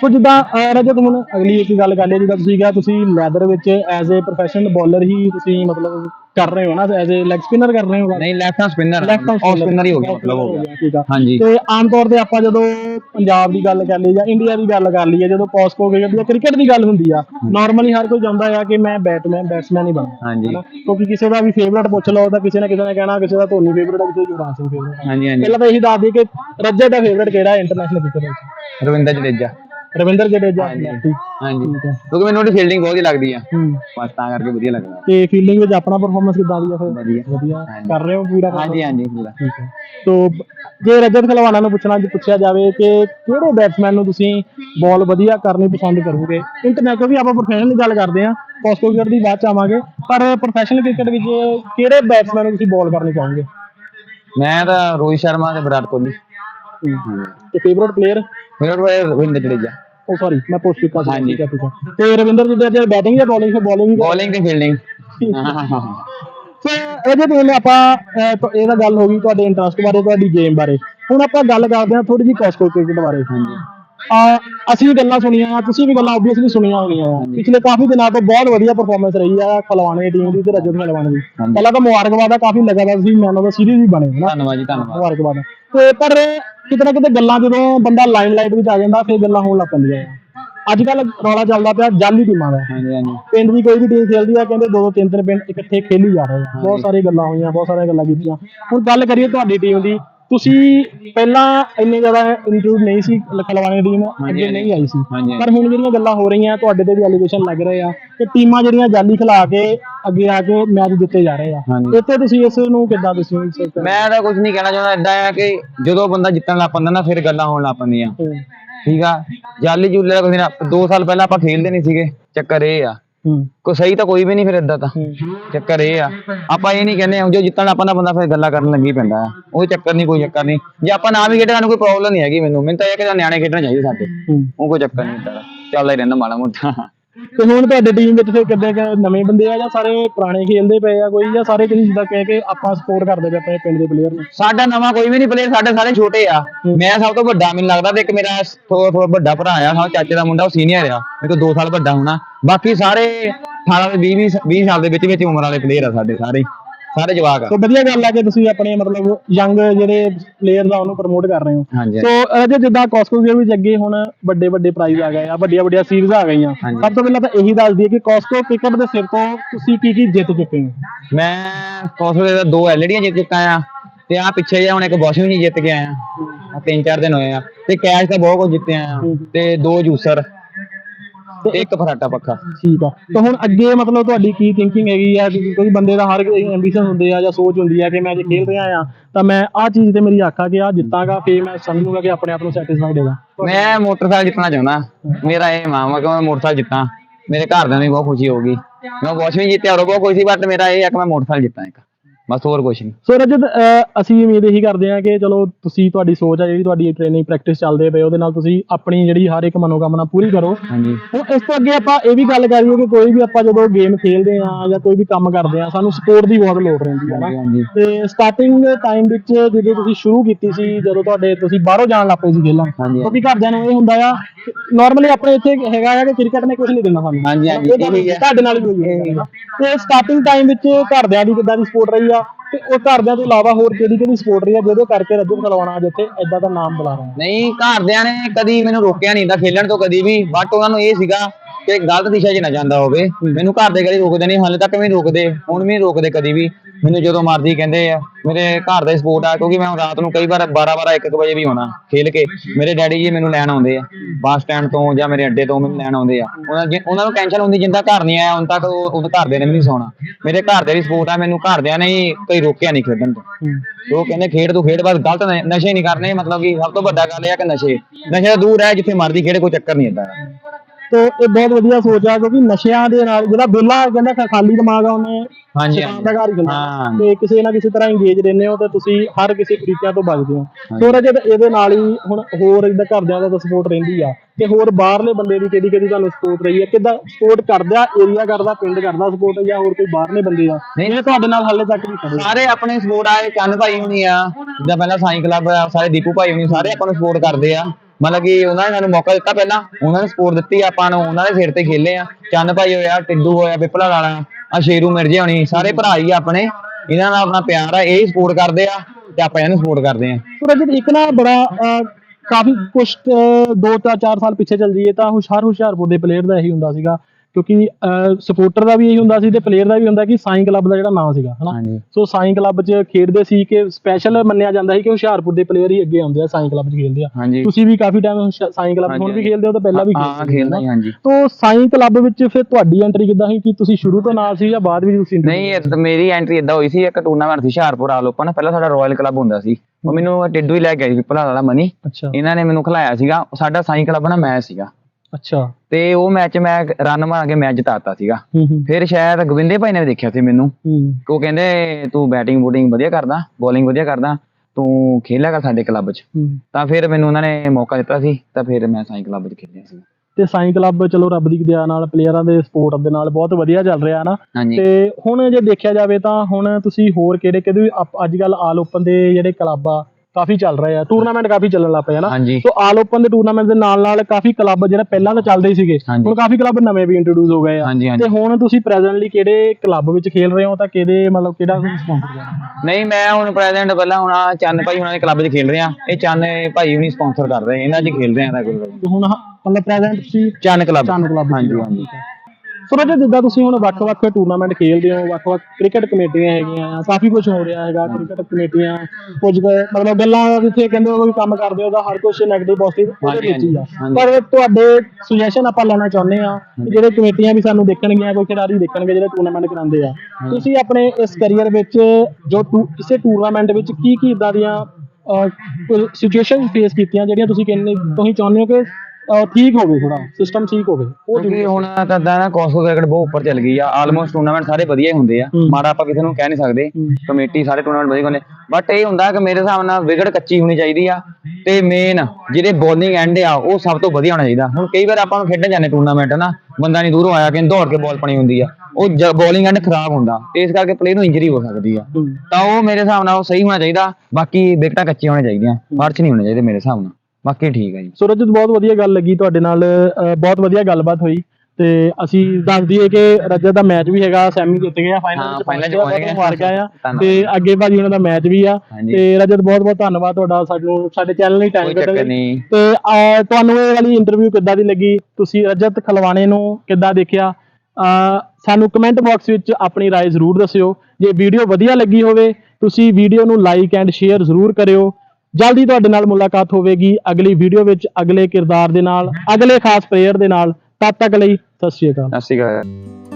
ਸੋ ਜਿੱਦਾਂ ਰਜਤ ਹੁਣ ਅਗਲੀ ਇੱਕ ਗੱਲ ਕਰ ਲਈ ਜਿੱਦਾਂ ਤੁਸੀਂ ਕਿਹਾ ਤੁਸੀਂ ਲੈਦਰ ਵਿੱਚ ਐਜ਼ ਅ ਪ੍ਰੋਫੈਸ਼ਨਲ ਬੋਲਰ ਹੀ ਤੁਸੀਂ ਮਤਲਬ ਕਰ ਰਹੇ ਹੋ ਨਾ ਐਜ਼ ਅ ਲੈਗ ਸਪਿਨਰ ਕਰ ਰਹੇ ਹੋ ਨਹੀਂ left arm spinner left arm off spinner ਹੀ ਹੋ ਗਿਆ ਮਤਲਬ ਹੋ ਗਿਆ। ਠੀਕ ਆ ਹਾਂਜੀ। ਤੇ ਆਮ ਤੌਰ ਤੇ ਆਪਾਂ ਜਦੋਂ ਪੰਜਾਬ ਦੀ ਗੱਲ ਕਰ ਲਈਏ ਜਾਂ ਇੰਡੀਆ ਦੀ ਗੱਲ ਕਰ ਲਈਏ ਜਦੋਂ ਪੋਸਕੋ ਕ੍ਰਿਕਟ ਜਾਂ ਕ੍ਰਿਕਟ ਦੀ ਗੱਲ ਹੁੰਦੀ ਆ ਨਾਰਮਲੀ ਹਰ ਕੋਈ ਚਾਹੁੰਦਾ ਆ ਕਿ ਮੈਂ ਬੈਟਮੈਨ ਬੈਟਸਮੈਨ ਹੀ ਬਣਾ ਹਾਂਜੀ। ਕਿਉਂਕਿ ਕਿਸੇ ਦਾ ਵੀ ਫੇਵਰਟ ਪੁੱਛ ਲਓ ਤਾਂ ਕਿਸੇ ਨਾ ਕਿਸੇ ਨੇ ਕਹਿਣਾ ਕਿਸੇ ਦਾ ਧੋਨੀ ਫੇਵਰਟ ਹੈ ਕਿਸੇ ਦਾ ਯੁਵਰਾਜ ਸਿੰਘ ਫੇਵਰਟ ਹਾਂਜੀ ਹਾਂਜੀ। ਪਹਿਲਾਂ ਤਾਂ ਇਹੀ ਦੱਸ ਦਈਏ ਕਿ ਰਜਤ ਦਾ ਫੇਵਰਟ ਕਿਹੜਾ ਇੰਟਰਨੈਸ਼ਨਲ ਕ੍ਰਿਕਟ ਵਿੱਚ? ਰਵਿੰਦਰ ਜਡੇਜਾ। ਰਵਿੰਦਰ ਜਡੇਜਾ ਠੀਕ। ਹਾਂਜੀ। ਠੀਕ ਹੈ। ਕਿਉਂਕਿ ਮੈਨੂੰ ਉਹਦੀ ਫੀਲਡਿੰਗ ਬਹੁਤ ਹੀ ਲੱਗਦੀ ਆ। ਹੂੰ। ਬਸ ਤਾਂ ਕਰਕੇ ਵਧੀਆ ਲੱਗਦਾ। ਤੇ ਫੀਲਡਿੰਗ ਵਿੱਚ ਆਪਣਾ ਪਰਫਾਰਮੈਂਸ ਕਿੱਦਾਂ ਦੀ ਆ ਫਿਰ? ਵਧੀਆ। ਵਧੀਆ। ਹਾਂਜੀ। ਕਰ ਰਹੇ ਹੋ ਪੂਰਾ ਹਾਂਜੀ ਹਾਂਜੀ ਪੂਰਾ। ਠੀਕ ਹੈ। ਤੋ ਜੇ ਰਜਤ ਖਲਵਾਣਾ ਨੂੰ ਪੁੱਛਣਾ ਜੇ ਪੁੱਛਿਆ ਜਾਵੇ ਕਿ ਕਿਹੜੇ ਬੈਟਸਮੈਨ ਨੂੰ ਤੁਸੀਂ ਬਾਲ ਵਧੀਆ ਕਰਨੀ ਪਸੰਦ ਕਰੋਗੇ? ਇੰਟਰਨੈਟ ਕਿਉਂਕਿ ਆਪਾਂ ਪ੍ਰੋਫੈਸ਼ਨਲ ਦੀ ਗੱਲ ਕਰਦੇ ਆ ਪੋਸਟੋ ਕ੍ਰਿਕਟ ਦੀ ਬਾਅਦ ਚ ਆਵਾਂਗੇ। ਪਰ ਪ੍ਰੋਫੈਸ਼ਨਲ ਕ੍ਰਿਕਟ ਵਿੱਚ ਕਿਹੜੇ ਬੈਟਸਮੈਨ ਨੂੰ ਤੁਸੀਂ ਬਾਲ ਕਰਨੀ ਚਾਹੋਗੇ? ਮੈਂ ਤਾਂ ਰੋਹਿਤ ਸ਼ਰਮਾ ਤੇ ਵਿਰਾਟ ਕੋਹਲੀ। ਤੇ ਫੇਵਰਟ ਪਲੇਅਰ ਮੇਰਾ ਰਵਿੰਦਰ ਜਡੇਜਾ। ਉਹ ਸੌਰੀ ਮੈਂ ਪੁੱਛ ਚੁੱਕਾ ਸੀ। ਹਾਂਜੀ। ਠੀਕ ਹੈ ਠੀਕ ਹੈ। ਤੇ ਰਵਿੰਦਰ ਜਡੇਜਾ ਬੈਟਿੰਗ ਜਾਂ ਬੋਲਿੰਗ ਬੋਲਿੰਗ ਬੋਲਿੰਗ ਤੇ ਫੀਲਡਿੰਗ ਸੋ ਇਹਦੇ ਤੋਂ ਪਹਿਲਾਂ ਆਪਾਂ ਅਹ, ਤਾਂ ਇਹ ਤਾਂ ਗੱਲ ਹੋ ਗਈ ਤੁਹਾਡੇ ਇੰਟਰਸਟ ਬਾਰੇ ਤੁਹਾਡੀ ਗੇਮ ਬਾਰੇ। ਹੁਣ ਆਪਾਂ ਗੱਲ ਕਰਦੇ ਹਾਂ ਥੋੜੀ ਜਿਹੀ ਕਾਸਕੋ ਕ੍ਰਿਕਟ ਬਾਰੇ। ਹਾਂਜੀ। ਅਸੀਂ ਵੀ ਗੱਲਾਂ ਸੁਣੀਆਂ ਤੁਸੀਂ ਵੀ ਗੱਲਾਂ ਆਬਵੀਅਸਲੀ ਸੁਣੀਆਂ ਹੋਣੀਆਂ ਆ। ਪਿਛਲੇ ਕਾਫੀ ਦਿਨਾਂ ਤੋਂ ਬਹੁਤ ਵਧੀਆ ਪਰਫਾਰਮੈਂਸ ਰਹੀ ਆ ਖਲਵਾਣੇ ਟੀਮ ਦੀ ਤੇ ਰਜਤ ਖਲਵਾਣੇ ਦੀ। ਪਹਿਲਾਂ ਤਾਂ ਮੁਬਾਰਕਬਾਦ ਆ ਕਾਫੀ ਲਗਾਤਾਰ ਤੁਸੀਂ ਮੈਨ ਆਫ ਦਾ ਸੀਰੀਜ਼ ਵੀ ਬਣੇ ਹੋ ਨਾ? ਧੰਨਵਾਦ ਜੀ ਧੰਨਵਾਦ। ਮੁਬਾਰਕਬਾਦ ਤੇ ਪਰ ਕਿਤੇ ਨਾ ਕਿਤੇ ਗੱਲਾਂ ਜਦੋਂ ਬੰਦਾ ਲਾਈਮਲਾਈਟ ਵਿੱਚ ਆ ਜਾਂਦਾ ਫਿਰ ਗੱਲਾਂ ਹੋਣ ਲੱਗ ਪੈਂਦੀਆਂ ਆ। ਅੱਜ ਕੱਲ ਰੌਲਾ ਚੱਲਦਾ ਪਿਆ ਜਾਲੀ ਟੀਮਾਂ ਦਾ। ਹਾਂਜੀ ਹਾਂਜੀ। ਪਿੰਡ ਦੀ ਕੋਈ ਵੀ ਟੀਮ ਖੇਲਦੀ ਆ ਕਹਿੰਦੇ ਦੋ ਦੋ ਤਿੰਨ ਤਿੰਨ ਪਿੰਡ ਇਕੱਠੇ ਖੇਲੀ ਜਾ ਰਹੇ ਆ। ਬਹੁਤ ਸਾਰੀਆਂ ਗੱਲਾਂ ਹੋਈਆਂ ਬਹੁਤ ਸਾਰੀਆਂ ਗੱਲਾਂ ਕੀਤੀਆਂ। ਹੁਣ ਗੱਲ ਕਰੀਏ ਤੁਹਾਡੀ ਟੀਮ ਦੀ ਤੁਸੀਂ ਪਹਿਲਾਂ ਇੰਨੇ ਜ਼ਿਆਦਾ ਇੰਕਲੂਡ ਨਹੀਂ ਸੀ ਖਲਵਾਣੇ ਦੀ ਟੀਮ ਅੱਗੇ ਨਹੀਂ ਆਈ ਸੀ। ਹਾਂਜੀ ਪਰ ਹੁਣ ਜਿਹੜੀਆਂ ਗੱਲਾਂ ਹੋ ਰਹੀਆਂ ਤੁਹਾਡੇ ਤੇ ਵੀ ਐਲੀਗੇਸ਼ਨ ਲੱਗ ਰਹੇ ਆ ਕਿ ਟੀਮਾਂ ਜਿਹੜੀਆਂ ਜਾਲੀ ਖਿਲਾ ਕੇ ਅੱਗੇ ਆ ਕੇ ਮੈਚ ਜਿੱਤੇ ਜਾ ਰਹੇ ਆ। ਹਾਂਜੀ। ਇੱਥੇ ਤੁਸੀਂ ਇਸ ਨੂੰ ਕਿੱਦਾਂ ਤੁਸੀਂ ਮੈਂ ਤਾਂ ਕੁਝ ਨਹੀਂ ਕਹਿਣਾ ਚਾਹੁੰਦਾ ਇਦਾਂ ਆ ਕਿ ਜਦੋਂ ਬੰਦਾ ਜਿੱਤਣ ਲੱਗ ਪੈਂਦਾ ਨਾ ਫਿਰ ਗੱਲਾਂ ਹੋਣ ਲੱਗ ਪੈਂਦੀਆਂ। ਠੀਕ ਆ? ਜਾਲੀ ਜੂਲੇ ਦਾ ਕੁਝ ਨਾ 2 ਸਾਲ ਪਹਿਲਾਂ ਆਪਾਂ ਖੇਲਦੇ ਨਹੀਂ ਸੀਗੇ ਚੱਕਰ ਇਹ ਆ। ਕੋਈ ਸਹੀ ਤਾਂ ਕੋਈ ਵੀ ਨਹੀਂ ਫਿਰ ਏਦਾਂ ਤਾਂ। ਚੱਕਰ ਇਹ ਆ। ਆਪਾਂ ਇਹ ਨਹੀਂ ਕਹਿੰਦੇ ਜੋ ਜਿੱਤਣ ਆਪਾਂ ਦਾ ਬੰਦਾ ਫਿਰ ਗੱਲਾਂ ਕਰਨ ਲੱਗੀ ਪੈਂਦਾ ਆ। ਉਹ ਚੱਕਰ ਨਹੀਂ ਕੋਈ ਚੱਕਰ ਨਹੀਂ। ਜੇ ਆਪਾਂ ਨਾ ਵੀ ਖੇਡੇ ਸਾਨੂੰ ਕੋਈ ਪ੍ਰੋਬਲਮ ਨਹੀਂ ਹੈਗੀ ਮੈਨੂੰ। ਮੈਨੂੰ ਤਾਂ ਇਹ ਕਿ ਨਿਆਣੇ ਖੇਡਣਾ ਚਾਹੀਦੇ ਸਾਡੇ। ਉਹ ਕੋਈ ਚੱਕਰ ਨਹੀਂ ਚੱਲਦਾ ਹੀ ਰਹਿੰਦਾ ਮਾੜਾ ਮੋਟਾ। ਤੇ ਹੁਣ ਤੁਹਾਡੇ ਟੀਮ ਵਿੱਚ ਫਿਰ ਕਿੱਦਾਂ ਕਿ ਨਵੇਂ ਬੰਦੇ ਆ ਜਾਂ ਸਾਰੇ ਪੁਰਾਣੇ ਖੇਲਦੇ ਪਏ ਆ ਕੋਈ ਜਾਂ ਸਾਰੇ ਤੁਸੀਂ ਜਿੱਦਾਂ ਕਹਿ ਕੇ ਆਪਾਂ ਸਪੋਰਟ ਕਰਦੇ ਪਏ ਆਪਣੇ ਪਿੰਡ ਦੇ ਪਲੇਅਰ ਨੂੰ? ਸਾਡਾ ਨਵਾਂ ਕੋਈ ਵੀ ਨਹੀਂ ਪਲੇਅਰ ਸਾਡੇ ਸਾਰੇ ਛੋਟੇ ਆ। ਮੈਂ ਸਭ ਤੋਂ ਵੱਡਾ ਮੈਨੂੰ ਲੱਗਦਾ ਤੇ ਇੱਕ ਮੇਰਾ ਥੋੜਾ ਥੋੜਾ ਵੱਡਾ ਭਰਾ ਆ ਸਾਡੇ ਚਾਚੇ ਦਾ ਮੁੰਡਾ ਉਹ ਸੀਨੀਅਰ ਆ। ਮੇਰੇ ਤੋਂ 2 ਸਾਲ ਵੱਡਾ ਹੋਣਾ। ਬਾਕੀ ਸਾਰੇ 18 ਦੇ 20 20 ਸਾਲ ਦੇ ਵਿੱਚ ਵਿੱਚ ਉਮਰ ਵਾਲੇ ਪਲੇਅਰ ਆ ਸਾਡੇ ਸਾਰੇ। ਸਾਰੇ ਜਵਾਕ ਆ। ਸੋ ਵਧੀਆ ਗੱਲ ਆ ਕਿ ਤੁਸੀਂ ਆਪਣੇ ਮਤਲਬ ਯੰਗ ਜਿਹੜੇ ਪਲੇਅਰ ਦਾ ਉਹਨੂੰ ਪ੍ਰਮੋਟ ਕਰ ਰਹੇ ਹੋ। ਹਾਂਜੀ ਸੋ ਅਜੇ ਜਿੱਦਾਂ ਕਾਸਕੋ ਦੇ ਵਿੱਚ ਅੱਗੇ ਹੁਣ ਵੱਡੇ ਵੱਡੇ ਪ੍ਰਾਈਜ਼ ਆ ਗਏ ਆ ਵੱਡੀਆਂ ਵੱਡੀਆਂ ਸੀਰੀਜ਼ ਆ ਗਈਆਂ। ਹਾਂਜੀ। ਸਭ ਤੋਂ ਪਹਿਲਾਂ ਤਾਂ ਇਹੀ ਦੱਸ ਦਈਏ ਕਿ ਕਾਸਕੋ ਕ੍ਰਿਕਟ ਦੇ ਸਿਰ ਤੋਂ ਤੁਸੀਂ ਕੀ ਕੀ ਜਿੱਤ ਚੁੱਕੇ ਹੋ? ਮੈਂ ਕੌਸਲੇ ਦਾ ਦੋ ਐਲਡੀਆਂ ਜਿੱਤ ਚੁੱਕਾ ਆ ਤੇ ਆ ਪਿੱਛੇ ਜਿਹਾ ਹੁਣ ਇੱਕ ਵਾਸ਼ਿੰਗ ਮਸ਼ੀਨ ਜਿੱਤ ਕੇ ਆਇਆ। ਆ ਤਿੰਨ ਚਾਰ ਦਿਨ ਹੋਏ ਆ ਤੇ ਕੈਸ਼ ਤਾਂ ਬਹੁਤ ਕੁਝ ਜਿੱਤੇ ਆ। ਤੇ ਦੋ ਜੂਸਰ ਤੇ ਇੱਕ ਫਰਾਟਾ ਪੱਖਾ। ਠੀਕ ਆ। ਤਾਂ ਹੁਣ ਅੱਗੇ ਮਤਲਬ ਤੁਹਾਡੀ ਕੀ ਥਿੰਕਿੰਗ ਹੈਗੀ ਆ? ਕਿ ਕੋਈ ਬੰਦੇ ਦਾ ਹਰ ਐਂਬੀਸ਼ਨ ਹੁੰਦੇ ਆ ਜਾਂ ਸੋਚ ਹੁੰਦੀ ਆ ਕਿ ਮੈਂ ਜੇ ਖੇਲ ਰਿਹਾ ਆ ਤਾਂ ਮੈਂ ਆਹ ਚੀਜ਼ ਤੇ ਮੇਰੀ ਆਖਾ ਕਿ ਆ ਜਿੱਤਾਂਗਾ ਫੇਰ ਮੈਂ ਸਮਝੂਗਾ ਕਿ ਆਪਣੇ ਆਪ ਨੂੰ ਸੈਟੀਸਫਾਈਡ ਹੈਗਾ ਮੈਂ ਮੋਟਰਸਾਈਕਲ ਜਿੱਤਣਾ ਚਾਹੁੰਦਾ। ਮੇਰਾ ਇਹ ਮਾਮਾ ਕਿ ਮੈਂ ਮੋਟਰਸਾਈਕਲ ਜਿੱਤਾਂ। ਮੇਰੇ ਘਰਦਿਆਂ ਨੂੰ ਵੀ ਬਹੁਤ ਖੁਸ਼ੀ ਹੋਊਗੀ। ਮੈਂ ਵਾਸ਼ਿੰਗ ਜਿੱਤਿਆ ਹੋਰ ਬਹੁਤ ਖੁਸ਼ੀ ਬਟ ਮੇਰਾ ਇਹ ਹੈ ਕਿ ਮੈਂ ਮੋਟਰਸਾਈਕਲ ਜਿੱਤਾਂ ਇੱਕ। ਬਸ ਹੋਰ ਕੁਝ ਨਹੀਂ ਸੋ ਰਜਤ ਅਹ ਅਸੀਂ ਉਮੀਦ ਇਹੀ ਕਰਦੇ ਹਾਂ ਕਿ ਚਲੋ ਤੁਸੀਂ ਤੁਹਾਡੀ ਸੋਚ ਆ ਜਿਹੜੀ ਤੁਹਾਡੀ ਟ੍ਰੇਨਿੰਗ ਪ੍ਰੈਕਟਿਸ ਚੱਲਦੇ ਪਏ ਉਹਦੇ ਨਾਲ ਤੁਸੀਂ ਆਪਣੀ ਜਿਹੜੀ ਹਰ ਇੱਕ ਮਨੋਕਾਮਨਾ ਪੂਰੀ ਕਰੋ। ਹਾਂਜੀ। ਹੁਣ ਇਸ ਤੋਂ ਅੱਗੇ ਆਪਾਂ ਇਹ ਵੀ ਗੱਲ ਕਰੀਏ ਕਿ ਕੋਈ ਵੀ ਆਪਾਂ ਜਦੋਂ ਗੇਮ ਖੇਲਦੇ ਆ ਜਾਂ ਕੋਈ ਵੀ ਕੰਮ ਕਰਦੇ ਆ ਸਾਨੂੰ ਸਪੋਰਟ ਦੀ ਬਹੁਤ ਲੋੜ ਰਹਿੰਦੀ ਹੈ ਨਾ। ਹਾਂਜੀ ਹਾਂਜੀ। ਤੇ ਸਟਾਰਟਿੰਗ ਟਾਈਮ ਵਿੱਚ ਜਦੋਂ ਤੁਸੀਂ ਸ਼ੁਰੂ ਕੀਤੀ ਸੀ ਜਦੋਂ ਤੁਹਾਡੇ ਤੁਸੀਂ ਬਾਹਰੋਂ ਜਾਣ ਲੱਗ ਪਏ ਸੀ ਖੇਲਣ ਹਾਂਜੀ। ਕਿਉਂਕਿ ਘਰਦਿਆਂ ਨੂੰ ਇਹ ਹੁੰਦਾ ਆ ਨਾਰਮਲੀ ਆਪਣੇ ਇੱਥੇ ਹੈਗਾ ਆ ਕਿ ਕ੍ਰਿਕਟ ਨੇ ਕੁਝ ਨਹੀਂ ਦੇਣਾ ਸਾਨੂੰ। ਹਾਂਜੀ, ਹਾਂਜੀ, ਇਹ ਇਹੀ। ਤੁਹਾਡੇ ਨਾਲ ਵੀ ਹੋਈ ਹੈ। ਤੇ ਸਟਾਰਟਿੰਗ ਟਾਈਮ ਵਿੱਚ ਘਰਦਿਆਂ ਦੀ ਕਿੱਦਾਂ ਦੀ ਸਪੋਰਟ ਰਹੀ ਆ? ਤੇ ਉਹ ਘਰਦਿਆਂ ਤੋਂ ਇਲਾਵਾ ਹੋਰ ਕਿਹੜੀ ਕਿਹੜੀ ਸਪੋਰਟ ਰਹੀ ਹੈ ਜਿਹਦੇ ਕਰਕੇ ਰੱਜੂ ਖਲਵਾਣਾ ਅੱਜ ਇੱਥੇ ਐਦਾਂ ਦਾ ਨਾਮ ਬੁਲਾ ਰਿਹਾ ਨਹੀਂ, ਘਰਦਿਆਂ ਨੇ ਕਦੀ ਮੈਨੂੰ ਰੋਕਿਆ ਨਹੀਂ ਦਾ ਖੇਲਣ ਤੋਂ ਕਦੀ ਵੀ ਬਟ ਉਹਨਾਂ ਨੂੰ ਇਹ ਸੀਗਾ ਕਿ ਗਲਤ ਦਿਸ਼ਾ 'ਚ ਨਾ ਜਾਂਦਾ ਹੋਵੇ। ਮੈਨੂੰ ਘਰ ਦੇ ਕਦੀ ਰੋਕਦੇ ਨਹੀਂ, ਹਾਲੇ ਤੱਕ ਵੀ ਨਹੀਂ ਰੋਕਦੇ। ਹੁਣ ਵੀ ਰੋਕਦੇ ਕਦੀ ਵੀ। ਮੈਨੂੰ ਜਦੋਂ ਮਰਜ਼ੀ ਕਹਿੰਦੇ ਆ, ਮੇਰੇ ਘਰ ਦਾ ਸਪੋਰਟ ਆ, ਕਿਉਂਕਿ ਮੈਂ ਰਾਤ ਨੂੰ ਕਈ ਵਾਰ 12 12 1 ਵਜੇ ਵੀ ਆਉਣਾ ਖੇਲ ਕੇ। ਮੇਰੇ ਡੈਡੀ ਜੀ ਮੈਨੂੰ ਲੈਣ ਆਉਂਦੇ ਆ ਬੱਸ ਸਟੈਂਡ ਤੋਂ ਜਾਂ ਮੇਰੇ ਅੱਡੇ ਤੋਂ ਮੈਨੂੰ ਲੈਣ ਆਉਂਦੇ ਆ। ਉਹਨਾਂ ਉਹਨਾਂ ਨੂੰ ਟੈਨਸ਼ਨ ਹੁੰਦੀ, ਜਿੰਦਾ ਘਰ ਨਹੀਂ ਆਇਆ, ਹੁਣ ਤੱਕ ਉਹ ਉਹ ਘਰਦਿਆਂ ਨੇ ਵੀ ਨਹੀਂ ਸੌਣਾ। ਮੇਰੇ ਘਰ ਦੇ ਵੀ ਸਪੋਰਟ ਆ, ਮੈਨੂੰ ਘਰਦਿਆਂ ਨੇ ਕਈ ਰੋਕਿਆ ਨਹੀਂ ਖੇਡਣ ਤੋਂ। ਉਹ ਕਹਿੰਦੇ, ਖੇਡ ਤੂੰ, ਖੇਡ, ਬਸ ਗਲਤ ਨਸ਼ੇ ਨਹੀਂ ਕਰਨੇ, ਮਤਲਬ ਕਿ ਸਭ ਤੋਂ ਵੱਡਾ ਗੱਲ ਇਹ ਆ ਕਿ ਨਸ਼ੇ। ਨਸ਼ੇ ਤੋਂ ਦੂਰ ਰਹਿ, ਜਿੱਥੇ ਮਰਦੀ ਖੇਡੇ, ਕੋਈ ਚੱਕਰ ਨਹੀਂ ਏਦਾਂ ਦਾ। ਤੇ ਇਹ ਬਹੁਤ ਵਧੀਆ ਸੋਚ ਆ ਕਿਉਂਕਿ ਨਸ਼ਿਆਂ ਦੇ ਨਾਲ ਜਿਹੜਾ ਵਿਹਲਾ ਕਹਿੰਦਾ ਖਾਲੀ ਦਿਮਾਗ ਆ ਉਹਨੇ ਹਾਂਜੀ ਸ਼ੈਤਾਨ ਦਾ ਘਰ ਹੀ ਤੇ ਕਿਸੇ ਨਾ ਕਿਸੇ ਤਰ੍ਹਾਂ ਇੰਗੇਜ ਰਹਿੰਦੇ ਹੋ ਤੇ ਤੁਸੀਂ ਹਰ ਕਿਸੇ ਤਰੀਕਿਆਂ ਤੋਂ ਬਚਦੇ ਹੋ। ਸੋ ਰਜਤ ਇਹਦੇ ਨਾਲ ਹੀ ਹੁਣ ਹੋਰ ਇਹਦਾ ਘਰਦਿਆਂ ਦਾ ਸਪੋਰਟ ਰਹਿੰਦੀ ਆ। ਤੇ ਹੋਰ ਬਾਹਰਲੇ ਬੰਦੇ ਦੀ ਕਿਹੜੀ ਕਿਹੜੀ ਤੁਹਾਨੂੰ ਸਪੋਰਟ ਰਹੀ ਹੈ ਕਿੱਦਾਂ ਸਪੋਰਟ ਕਰਦਾ ਏਰੀਆ ਕਰਦਾ ਪਿੰਡ ਕਰਦਾ ਸਪੋਰਟ ਜਾਂ ਹੋਰ ਕੋਈ ਬਾਹਰਲੇ ਬੰਦੇ ਆ? ਨਹੀਂ। ਜਿਹੜੇ ਤੁਹਾਡੇ ਨਾਲ ਹਾਲੇ ਤੱਕ ਵੀ ਖੜੇ। ਆ? ਸਾਰੇ ਆਪਣੇ ਸਪੋਰਟ ਆਏ ਚੰਨ ਭਾਈ ਹੁਣੀ ਆ ਜਿੱਦਾਂ ਪਹਿਲਾਂ ਸਾਈਂ ਕਲੱਬ ਆ ਸਾਰੇ ਦੀਪੂ ਭਾਈ ਹੁਣੀ ਸਾਰੇ ਆਪਾਂ ਨੂੰ ਸਪੋਰਟ ਕਰਦੇ ਆ। ਮਤਲਬ ਕਿ ਉਹਨਾਂ ਨੇ ਸਾਨੂੰ ਮੌਕਾ ਦਿੱਤਾ ਪਹਿਲਾਂ ਉਹਨਾਂ ਨੇ ਸਪੋਰਟ ਦਿੱਤੀ ਆਪਾਂ ਨੂੰ ਉਹਨਾਂ ਦੇ ਸਿਰ ਤੇ ਖੇਲੇ ਆ। ਚੰਨ ਭਾਈ ਹੋਇਆ ਟਿੱਡੂ ਹੋਇਆ ਪਿਪਲਾ ਵਾਲਾ ਆ ਸ਼ੇਰੂ ਮਿਰਜੇ ਹੋਣੀ ਸਾਰੇ ਭਰਾ ਹੀ ਆਪਣੇ। ਇਹਨਾਂ ਨਾਲ ਆਪਣਾ ਪਿਆਰ ਆ ਇਹ ਹੀ ਸਪੋਰਟ ਕਰਦੇ ਆ ਤੇ ਆਪਾਂ ਇਹਨੂੰ ਸਪੋਰਟ ਕਰਦੇ ਆ। ਸੋ ਰਜਤ ਇੱਕ ਨਾ ਬੜਾ ਕਾਫੀ ਕੁਛ ਅਹ, ਦੋ ਜਾਂ ਚਾਰ ਸਾਲ ਪਿੱਛੇ ਚੱਲ ਜਾਈਏ ਤਾਂ ਹੁਸ਼ਿਆਰ ਹੁਸ਼ਿਆਰਪੁਰ ਦੇ ਪਲੇਅਰ ਦਾ ਇਹੀ ਹੁੰਦਾ ਸੀਗਾ। ਕਿਉਂਕਿ ਸਪੋਰਟਰ ਦਾ ਵੀ ਇਹੀ ਹੁੰਦਾ ਸੀ ਤੇ ਪਲੇਅਰ ਦਾ ਵੀ ਹੁੰਦਾ ਕਿ ਸਾਈਂ ਕਲੱਬ ਦਾ ਜਿਹੜਾ ਨਾਮ ਸੀਗਾ ਹਨਾ? ਸੋ ਸਾਈਂ ਕਲੱਬ 'ਚ ਖੇਡਦੇ ਸੀ ਕਿ ਸਪੈਸ਼ਲ ਮੰਨਿਆ ਜਾਂਦਾ ਸੀ ਕਿ ਹੁਸ਼ਿਆਰਪੁਰ ਦੇ ਪਲੇਅਰ ਹੀ ਅੱਗੇ ਆਉਂਦੇ ਆ ਸਾਈਂ ਕਲੱਬ 'ਚ ਖੇਡਦੇ ਆ। ਤੁਸੀਂ ਵੀ ਕਾਫੀ ਟਾਈਮ ਸਾਈਂ ਕਲੱਬ ਹੁਣ ਵੀ। ਖੇਡਦੇ ਹੋ ਤਾਂ ਪਹਿਲਾਂ ਵੀ ਹਾਂ ਖੇਡਦੇ ਹੋ ਹਾਂਜੀ। ਤੋ ਸਾਈਂ ਕਲੱਬ ਵਿੱਚ ਫਿਰ ਤੁਹਾਡੀ ਐਂਟਰੀ ਕਿੱਦਾਂ ਸੀ? ਕਿ ਤੁਸੀਂ ਸ਼ੁਰੂ ਤੋਂ ਨਾਲ ਸੀ ਜਾਂ ਬਾਅਦ ਵਿੱਚ ਤੁਸੀਂ ਨਹੀਂ ਇਹ ਤਾਂ ਮੇਰੀ ਐਂਟਰੀ ਇਦਾਂ ਹੋਈ ਸੀ ਇੱਕ ਟੂਰਨਾਮੈਂਟ ਸੀ ਹੁਸ਼ਿਆਰਪੁਰ ਆਲ ਓਪਨ। ਪਹਿਲਾਂ ਸਾਡਾ ਰਾਇਲ ਕਲੱਬ ਹੁੰਦਾ ਸੀ। ਉਹ ਮੈਨੂੰ ਟਿੱਡੂ ਹੀ ਲੈ ਕੇ ਆਈ ਸੀ ਭਲਾ ਵਾਲਾ ਮਨੀ। ਅੱਛਾ। ਇਹਨਾਂ ਨੇ ਮੈਨੂੰ ਖਿਲਾਇਆ ਸੀਗਾ। ਸਾਡਾ ਸਾਈਂ ਕਲੱਬ ਨਾਲ ਮੈਚ ਸੀਗਾ। ਅੱਛਾ। ਤੇ ਉਹ ਮੈਚ ਮੈਂ ਰਨ ਮਾਰ ਕੇ ਮੈਚ ਜਿਤਾਤਾ ਸੀਗਾ। ਹੂੰ ਹੂੰ। ਫਿਰ ਸ਼ਾਇਦ ਗੋਵਿੰਦੇ ਭਾਈ ਨੇ ਵੀ ਦੇਖਿਆ ਸੀ ਮੈਨੂੰ। ਹੂੰ। ਉਹ ਕਹਿੰਦੇ ਤੂੰ ਬੈਟਿੰਗ ਬੂਟਿੰਗ ਵਧੀਆ ਕਰਦਾ ਬੋਲਿੰਗ ਵਧੀਆ ਕਰਦਾ ਤੂੰ ਖੇਲਿਆ ਕਰ ਸਾਡੇ ਕਲੱਬ 'ਚ। ਹੂੰ। ਤਾਂ ਫਿਰ ਮੈਨੂੰ ਉਹਨਾਂ ਨੇ ਮੌਕਾ ਦਿੱਤਾ ਸੀ ਤਾਂ ਫਿਰ ਮੈਂ ਸਾਈਂ ਕਲੱਬ 'ਚ ਖੇਡਿਆ ਸੀ ਤੇ ਸਾਈਂ ਕਲੱਬ ਚਲੋ ਰੱਬ ਦੀ ਦਇਆ ਨਾਲ ਪਲੇਅਰਾਂ ਦੇ ਸਪੋਰਟ ਦੇ ਨਾਲ ਬਹੁਤ ਵਧੀਆ ਚੱਲ ਰਿਹਾ ਨਾ। ਹਾਂਜੀ। ਤੇ ਹੁਣ ਜੇ ਦੇਖਿਆ ਜਾਵੇ ਤਾਂ ਹੁਣ ਤੁਸੀਂ ਹੋਰ ਕਿਹੜੇ ਕਿਹੜੇ ਅੱਜ ਕੱਲ ਆਲ ਓਪਨ ਦੇ ਜਿਹੜੇ ਕਲੱਬ ਆ ਕਾਫੀ ਚੱਲ ਰਹੇ ਆ ਟੂਰਨਾਮੈਂਟ ਕਾਫੀ ਚੱਲਣ ਲੱਗ ਪਏ ਹਨਾ ਹਾਂਜੀ। ਸੋ ਆਲ ਓਪਨ ਦੇ ਟੂਰਨਾਮੈਂਟ ਦੇ ਨਾਲ ਨਾਲ ਕਾਫੀ ਕਲੱਬ ਜਿਹੜੇ ਪਹਿਲਾਂ ਤਾਂ ਚੱਲਦੇ ਹੀ ਸੀਗੇ ਹਾਂਜੀ। ਹੁਣ ਕਾਫੀ ਕਲੱਬ ਨਵੇਂ ਵੀ ਇੰਟਰੋਡਿਊਸ ਹੋ ਗਏ ਆ। ਹਾਂਜੀ ਤੇ ਹੁਣ ਤੁਸੀਂ ਪ੍ਰੈਜ਼ੈਂਟਲੀ ਕਿਹੜੇ ਕਲੱਬ ਵਿੱਚ ਖੇਲ ਰਹੇ ਹੋ ਤਾਂ ਕਿਹਦੇ ਮਤਲਬ ਕਿਹੜਾ ਸਪਾਂਸਰ ਕਰ ਨਹੀਂ ਮੈਂ ਹੁਣ ਪ੍ਰੈਜ਼ੈਂਟ ਪਹਿਲਾਂ ਹੁਣ ਆਹ ਚੰਨ ਭਾਈ ਉਹਨਾਂ ਦੇ ਕਲੱਬ 'ਚ ਖੇਲ ਰਿਹਾ ਇਹ ਚੰਨ ਭਾਈ ਹੁਣੀ ਸਪਾਂਸਰ ਕਰ ਰਹੇ ਇਹਨਾਂ 'ਚ ਖੇਲ ਰਹੇ ਆ ਰੈਗੂਲਰ ਹੁਣ ਹ- ਮਤਲਬ ਪ੍ਰੈਜ਼ੈਂਟ ਤੁਸੀਂ ਚੰਨ ਕਲੱਬ ਚੰਨ ਕਲੱਬ ਹਾਂਜੀ ਹਾਂਜੀ। ਸੋ ਰਾਜਾ ਜਿੱਦਾਂ ਤੁਸੀਂ ਹੁਣ ਵੱਖ-ਵੱਖ ਟੂਰਨਾਮੈਂਟ ਖੇਲਦੇ ਹੋ ਵੱਖ-ਵੱਖ ਕ੍ਰਿਕਟ ਕਮੇਟੀਆਂ ਹੈਗੀਆਂ ਆ ਕਾਫੀ ਕੁਝ ਹੋ ਰਿਹਾ ਹੈਗਾ ਕ੍ਰਿਕਟ ਕਮੇਟੀਆਂ ਕੁਝ ਕੁ ਮਤਲਬ ਗੱਲਾਂ ਜਿੱਥੇ ਕਹਿੰਦੇ ਹੋ ਕੋਈ ਕੰਮ ਕਰਦੇ ਹੋ ਤਾਂ ਹਰ ਕੁਝ 네ਗੇਟਿਵ ਪੋਜ਼ਿਟਿਵ ਉਹਦੇ ਵਿੱਚ ਹੀ ਆ। ਹਾਂਜੀ। ਪਰ ਤੁਹਾਡੇ ਸੁਜੈਸ਼ਨ ਆਪਾਂ ਲੈਣਾ ਚਾਹੁੰਦੇ ਆ ਕਿ ਜਿਹੜੇ ਕਮੇਟੀਆਂ ਵੀ ਸਾਨੂੰ ਦੇਖਣਗੀਆਂ ਕੋਈ ਖਿਡਾਰੀ ਦੇਖਣਗੇ ਜਿਹੜੇ ਟੂਰਨਾਮੈਂਟ ਕਰਾਉਂਦੇ ਆ। ਤੁਸੀਂ ਆਪਣੇ ਇਸ ਕੈਰੀਅਰ ਵਿੱਚ ਜੋ ਟੂ- ਕਿਸੇ ਟੂਰਨਾਮੈਂਟ ਵਿੱਚ ਕੀ ਕੀ ਇਦਾਂ ਦੀਆਂ ਸਿਚੁਏਸ਼ਨ ਫੇਸ ਕੀਤੀਆਂ ਜਿਹੜੀਆਂ ਤੁਸੀਂ ਕਹਿੰਦੇ ਤੁਸੀਂ ਚਾਹੁੰਦੇ ਹੋ ਕਿ ਅਹ, ਠੀਕ ਹੋਵੇ ਥੋੜਾ ਸਿਸਟਮ ਠੀਕ ਹੋਵੇ ਉਹ ਕਿਉਂਕਿ ਹੁਣ ਤਾਂ ਨਾ ਕੋਸਕੋ ਕ੍ਰਿਕਟ ਬਹੁਤ ਉੱਪਰ ਚੱਲ ਗਈ ਆ ਆਲਮੋਸਟ ਟੂਰਨਾਮੈਂਟ ਸਾਰੇ ਵਧੀਆ ਹੀ ਹੁੰਦੇ ਆ ਹੂੰ। ਮਾੜਾ ਆਪਾਂ ਕਿਸੇ ਨੂੰ ਕਹਿ ਨਹੀਂ ਸਕਦੇ ਹੂੰ। ਕਮੇਟੀ ਸਾਰੇ ਟੂਰਨਾਮੈਂਟ ਵਧੀਆ ਹੁੰਦੇ ਬਟ ਇਹ ਹੁੰਦਾ ਕਿ ਮੇਰੇ ਹਿਸਾਬ ਨਾਲ ਵਿਕਟ ਕੱਚੀ ਹੋਣੀ ਚਾਹੀਦੀ ਆ ਤੇ ਮੇਨ ਜਿਹੜੇ ਬੋਲਿੰਗ ਐਂਡ ਆ ਉਹ ਸਭ ਤੋਂ ਵਧੀਆ ਹੋਣਾ ਚਾਹੀਦਾ ਹੁਣ ਕਈ ਵਾਰ ਆਪਾਂ ਨੂੰ ਖੇਡਣ ਜਾਂਦੇ ਟੂਰਨਾਮੈਂਟ ਨਾ ਬੰਦਾ ਨਹੀਂ ਦੂਰੋਂ ਆਇਆ ਕਿ ਦੌੜ ਕੇ ਬਾਲ ਪਣੀ ਹੁੰਦੀ ਆ ਉਹ ਬੋਲਿੰਗ ਐਂਡ ਖਰਾਬ ਹੁੰਦਾ ਇਸ ਕਰਕੇ ਪਲੇਅਰ ਨੂੰ ਇੰਜਰੀ ਹੋ ਸਕਦੀ ਆ ਹੂੰ। ਤਾਂ ਉਹ ਮੇਰੇ ਹਿਸਾਬ ਨਾਲ ਉਹ ਸਹੀ ਹੋਣਾ ਚਾਹੀਦਾ ਬਾਕੀ ਵਿਕਟਾਂ ਕੱਚੀਆਂ ਹੋਣੀਆਂ ਚਾਹੀਦੀਆਂ ਫਰਚ ਨਹੀਂ ਹੋਣੇ ਚਾਹੀਦੇ ਮੇਰੇ ਹਿਸਾਬ ਨਾਲ ਬਾਕੀ ਠੀਕ ਆ ਜੀ ਸੋ ਰਜਤ ਬਹੁਤ ਵਧੀਆ ਗੱਲ ਲੱਗੀ ਤੁਹਾਡੇ ਨਾਲ ਅਹ, ਬਹੁਤ ਵਧੀਆ ਗੱਲਬਾਤ ਹੋਈ ਤੇ ਅਸੀਂ ਦੱਸ ਦਈਏ ਕਿ ਰਜਤ ਦਾ ਮੈਚ ਵੀ ਹੈਗਾ ਸੈਮੀ ਜਿੱਤ ਗਿਆ ਫਾਈਨਲ ਹਾਂ, ਵਿੱਚ final ਚ ਪਹੁੰਚ ਪਹੁੰਚ ਗਿਆ ਗਏ। ਹਾਰ ਗਿਆ ਆ ਧੰਨਵਾਦ। ਤੇ ਅੱਗੇ ਭਾਜੀ ਉਹਨਾਂ ਦਾ ਮੈਚ ਵੀ ਆ ਹਾਂਜੀ। ਤੇ ਰਜਤ ਬਹੁਤ ਬਹੁਤ ਧੰਨਵਾਦ ਤੁਹਾਡਾ ਸਾਨੂੰ ਸਾਡੇ ਚੈਨਲ ਲਈ ਟਾਈਮ ਕੋਈ ਕੱਢਣ ਚੱਕਰ ਲਈ ਨਹੀਂ ਤੇ ਅਹ, ਤੁਹਾਨੂੰ ਇਹ ਵਾਲੀ ਇੰਟਰਵਿਊ ਕਿੱਦਾਂ ਦੀ ਲੱਗੀ ਤੁਸੀਂ ਰਜਤ ਖਲਵਾਣੇ ਨੂੰ ਕਿੱਦਾਂ ਦੇਖਿਆ ਅਹ, ਸਾਨੂੰ ਕਮੈਂਟ ਬਾਕਸ ਵਿੱਚ ਆਪਣੀ رائے ਜ਼ਰੂਰ ਦੱਸਿਓ ਜੇ ਵੀਡੀਓ ਵਧੀਆ ਲੱਗੀ ਹੋਵੇ ਤੁਸੀਂ ਵੀਡੀਓ ਨੂੰ ਲਾਈਕ ਐਂਡ ਸ਼ੇਅਰ ਜ਼ਰੂਰ ਕਰਿਓ ਜਲਦੀ ਤੁਹਾਡੇ ਨਾਲ ਮੁਲਾਕਾਤ ਹੋਵੇਗੀ। ਅਗਲੀ ਵੀਡੀਓ ਵਿੱਚ ਅਗਲੇ ਕਿਰਦਾਰ ਦੇ ਨਾਲ, ਅਗਲੇ ਖਾਸ ਪ੍ਰੇਅਰ ਦੇ ਨਾਲ। ਤਦ ਤੱਕ ਲਈ ਸਤਿ ਸ਼੍ਰੀ ਅਕਾਲ। ਸਤਿ ਸ਼੍ਰੀ ਅਕਾਲ।